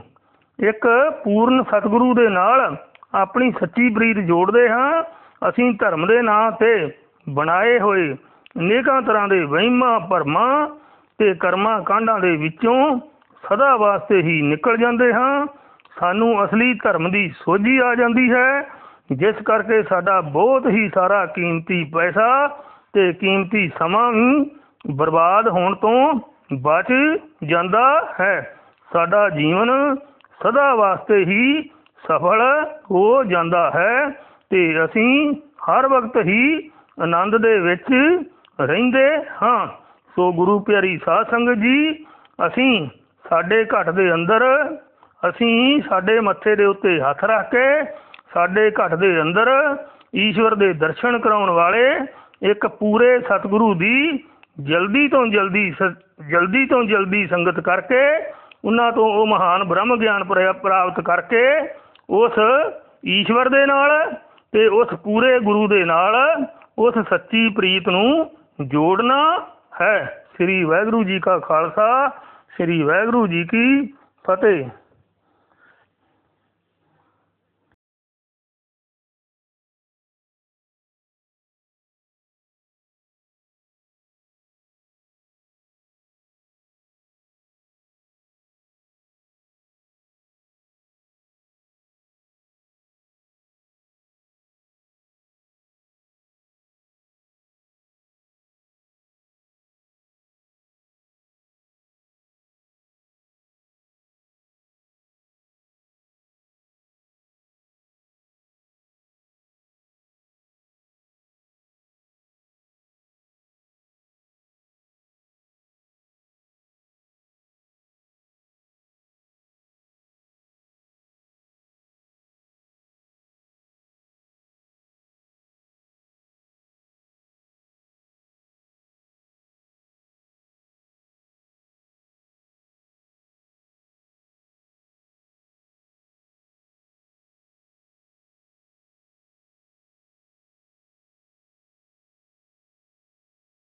ਇੱਕ ਪੂਰਨ ਸਤਿਗੁਰੂ ਦੇ ਨਾਲ ਆਪਣੀ ਸੱਚੀ ਪ੍ਰੀਤ ਜੋੜਦੇ ਹਾਂ, ਅਸੀਂ ਧਰਮ ਦੇ ਨਾਂ ਤੇ ਬਣਾਏ ਹੋਏ ਅਨੇਕਾਂ ਤਰ੍ਹਾਂ ਦੇ ਵਹਿਮਾਂ, ਭਰਮਾਂ ਤੇ ਕਰਮਾਂ ਕਾਂਡਾਂ ਦੇ ਵਿੱਚੋਂ ਸਦਾ ਵਾਸਤੇ ਹੀ ਨਿਕਲ ਜਾਂਦੇ ਹਾਂ। ਸਾਨੂੰ ਅਸਲੀ ਧਰਮ ਦੀ ਸੋਝੀ ਆ ਜਾਂਦੀ ਹੈ, ਜਿਸ ਕਰਕੇ ਸਾਡਾ ਬਹੁਤ ਹੀ ਸਾਰਾ ਕੀਮਤੀ ਪੈਸਾ ਤੇ ਕੀਮਤੀ ਸਮਾਂ ਵੀ ਬਰਬਾਦ ਹੋਣ ਤੋਂ ਬਚ ਜਾਂਦਾ ਹੈ। ਸਾਡਾ ਜੀਵਨ ਸਦਾ ਵਾਸਤੇ ਹੀ ਸਫਲ ਹੋ ਜਾਂਦਾ ਹੈ ਤੇ ਅਸੀਂ ਹਰ ਵਕਤ ਹੀ ਆਨੰਦ ਦੇ ਵਿੱਚ ਰਹਿੰਦੇ ਹਾਂ। ਸੋ ਗੁਰੂ ਪਿਆਰੀ ਸਾਧ ਸੰਗਤ ਜੀ, ਅਸੀਂ ਸਾਡੇ ਘਟ ਦੇ ਅੰਦਰ, ਅਸੀਂ ਸਾਡੇ ਮੱਥੇ ਦੇ ਉੱਤੇ ਹੱਥ ਰੱਖ ਕੇ ਸਾਡੇ ਘਟ ਦੇ ਅੰਦਰ ਈਸ਼ਵਰ ਦੇ ਦਰਸ਼ਨ ਕਰਾਉਣ ਵਾਲੇ ਇੱਕ ਪੂਰੇ ਸਤਿਗੁਰੂ ਦੀ ਜਲਦੀ ਤੋਂ ਜਲਦੀ ਸ- ਜਲਦੀ ਤੋਂ ਜਲਦੀ ਸੰਗਤ ਕਰਕੇ, ਉਹਨਾਂ ਤੋਂ ਉਹ ਮਹਾਨ ਬ੍ਰਹਮ ਗਿਆਨ ਪ੍ਰਾਪਤ ਕਰਕੇ ਉਸ ਈਸ਼ਵਰ ਦੇ ਨਾਲ ਤੇ ਉਸ ਪੂਰੇ ਗੁਰੂ ਦੇ ਨਾਲ ਉਸ ਸੱਚੀ ਪ੍ਰੀਤ ਨੂੰ ਜੋੜਨਾ ਹੈ। ਸ੍ਰੀ ਵਾਹਿਗੁਰੂ ਜੀ ਕਾ ਖਾਲਸਾ, ਸ੍ਰੀ ਵਾਹਿਗੁਰੂ ਜੀ ਕੀ ਫਤਿਹ।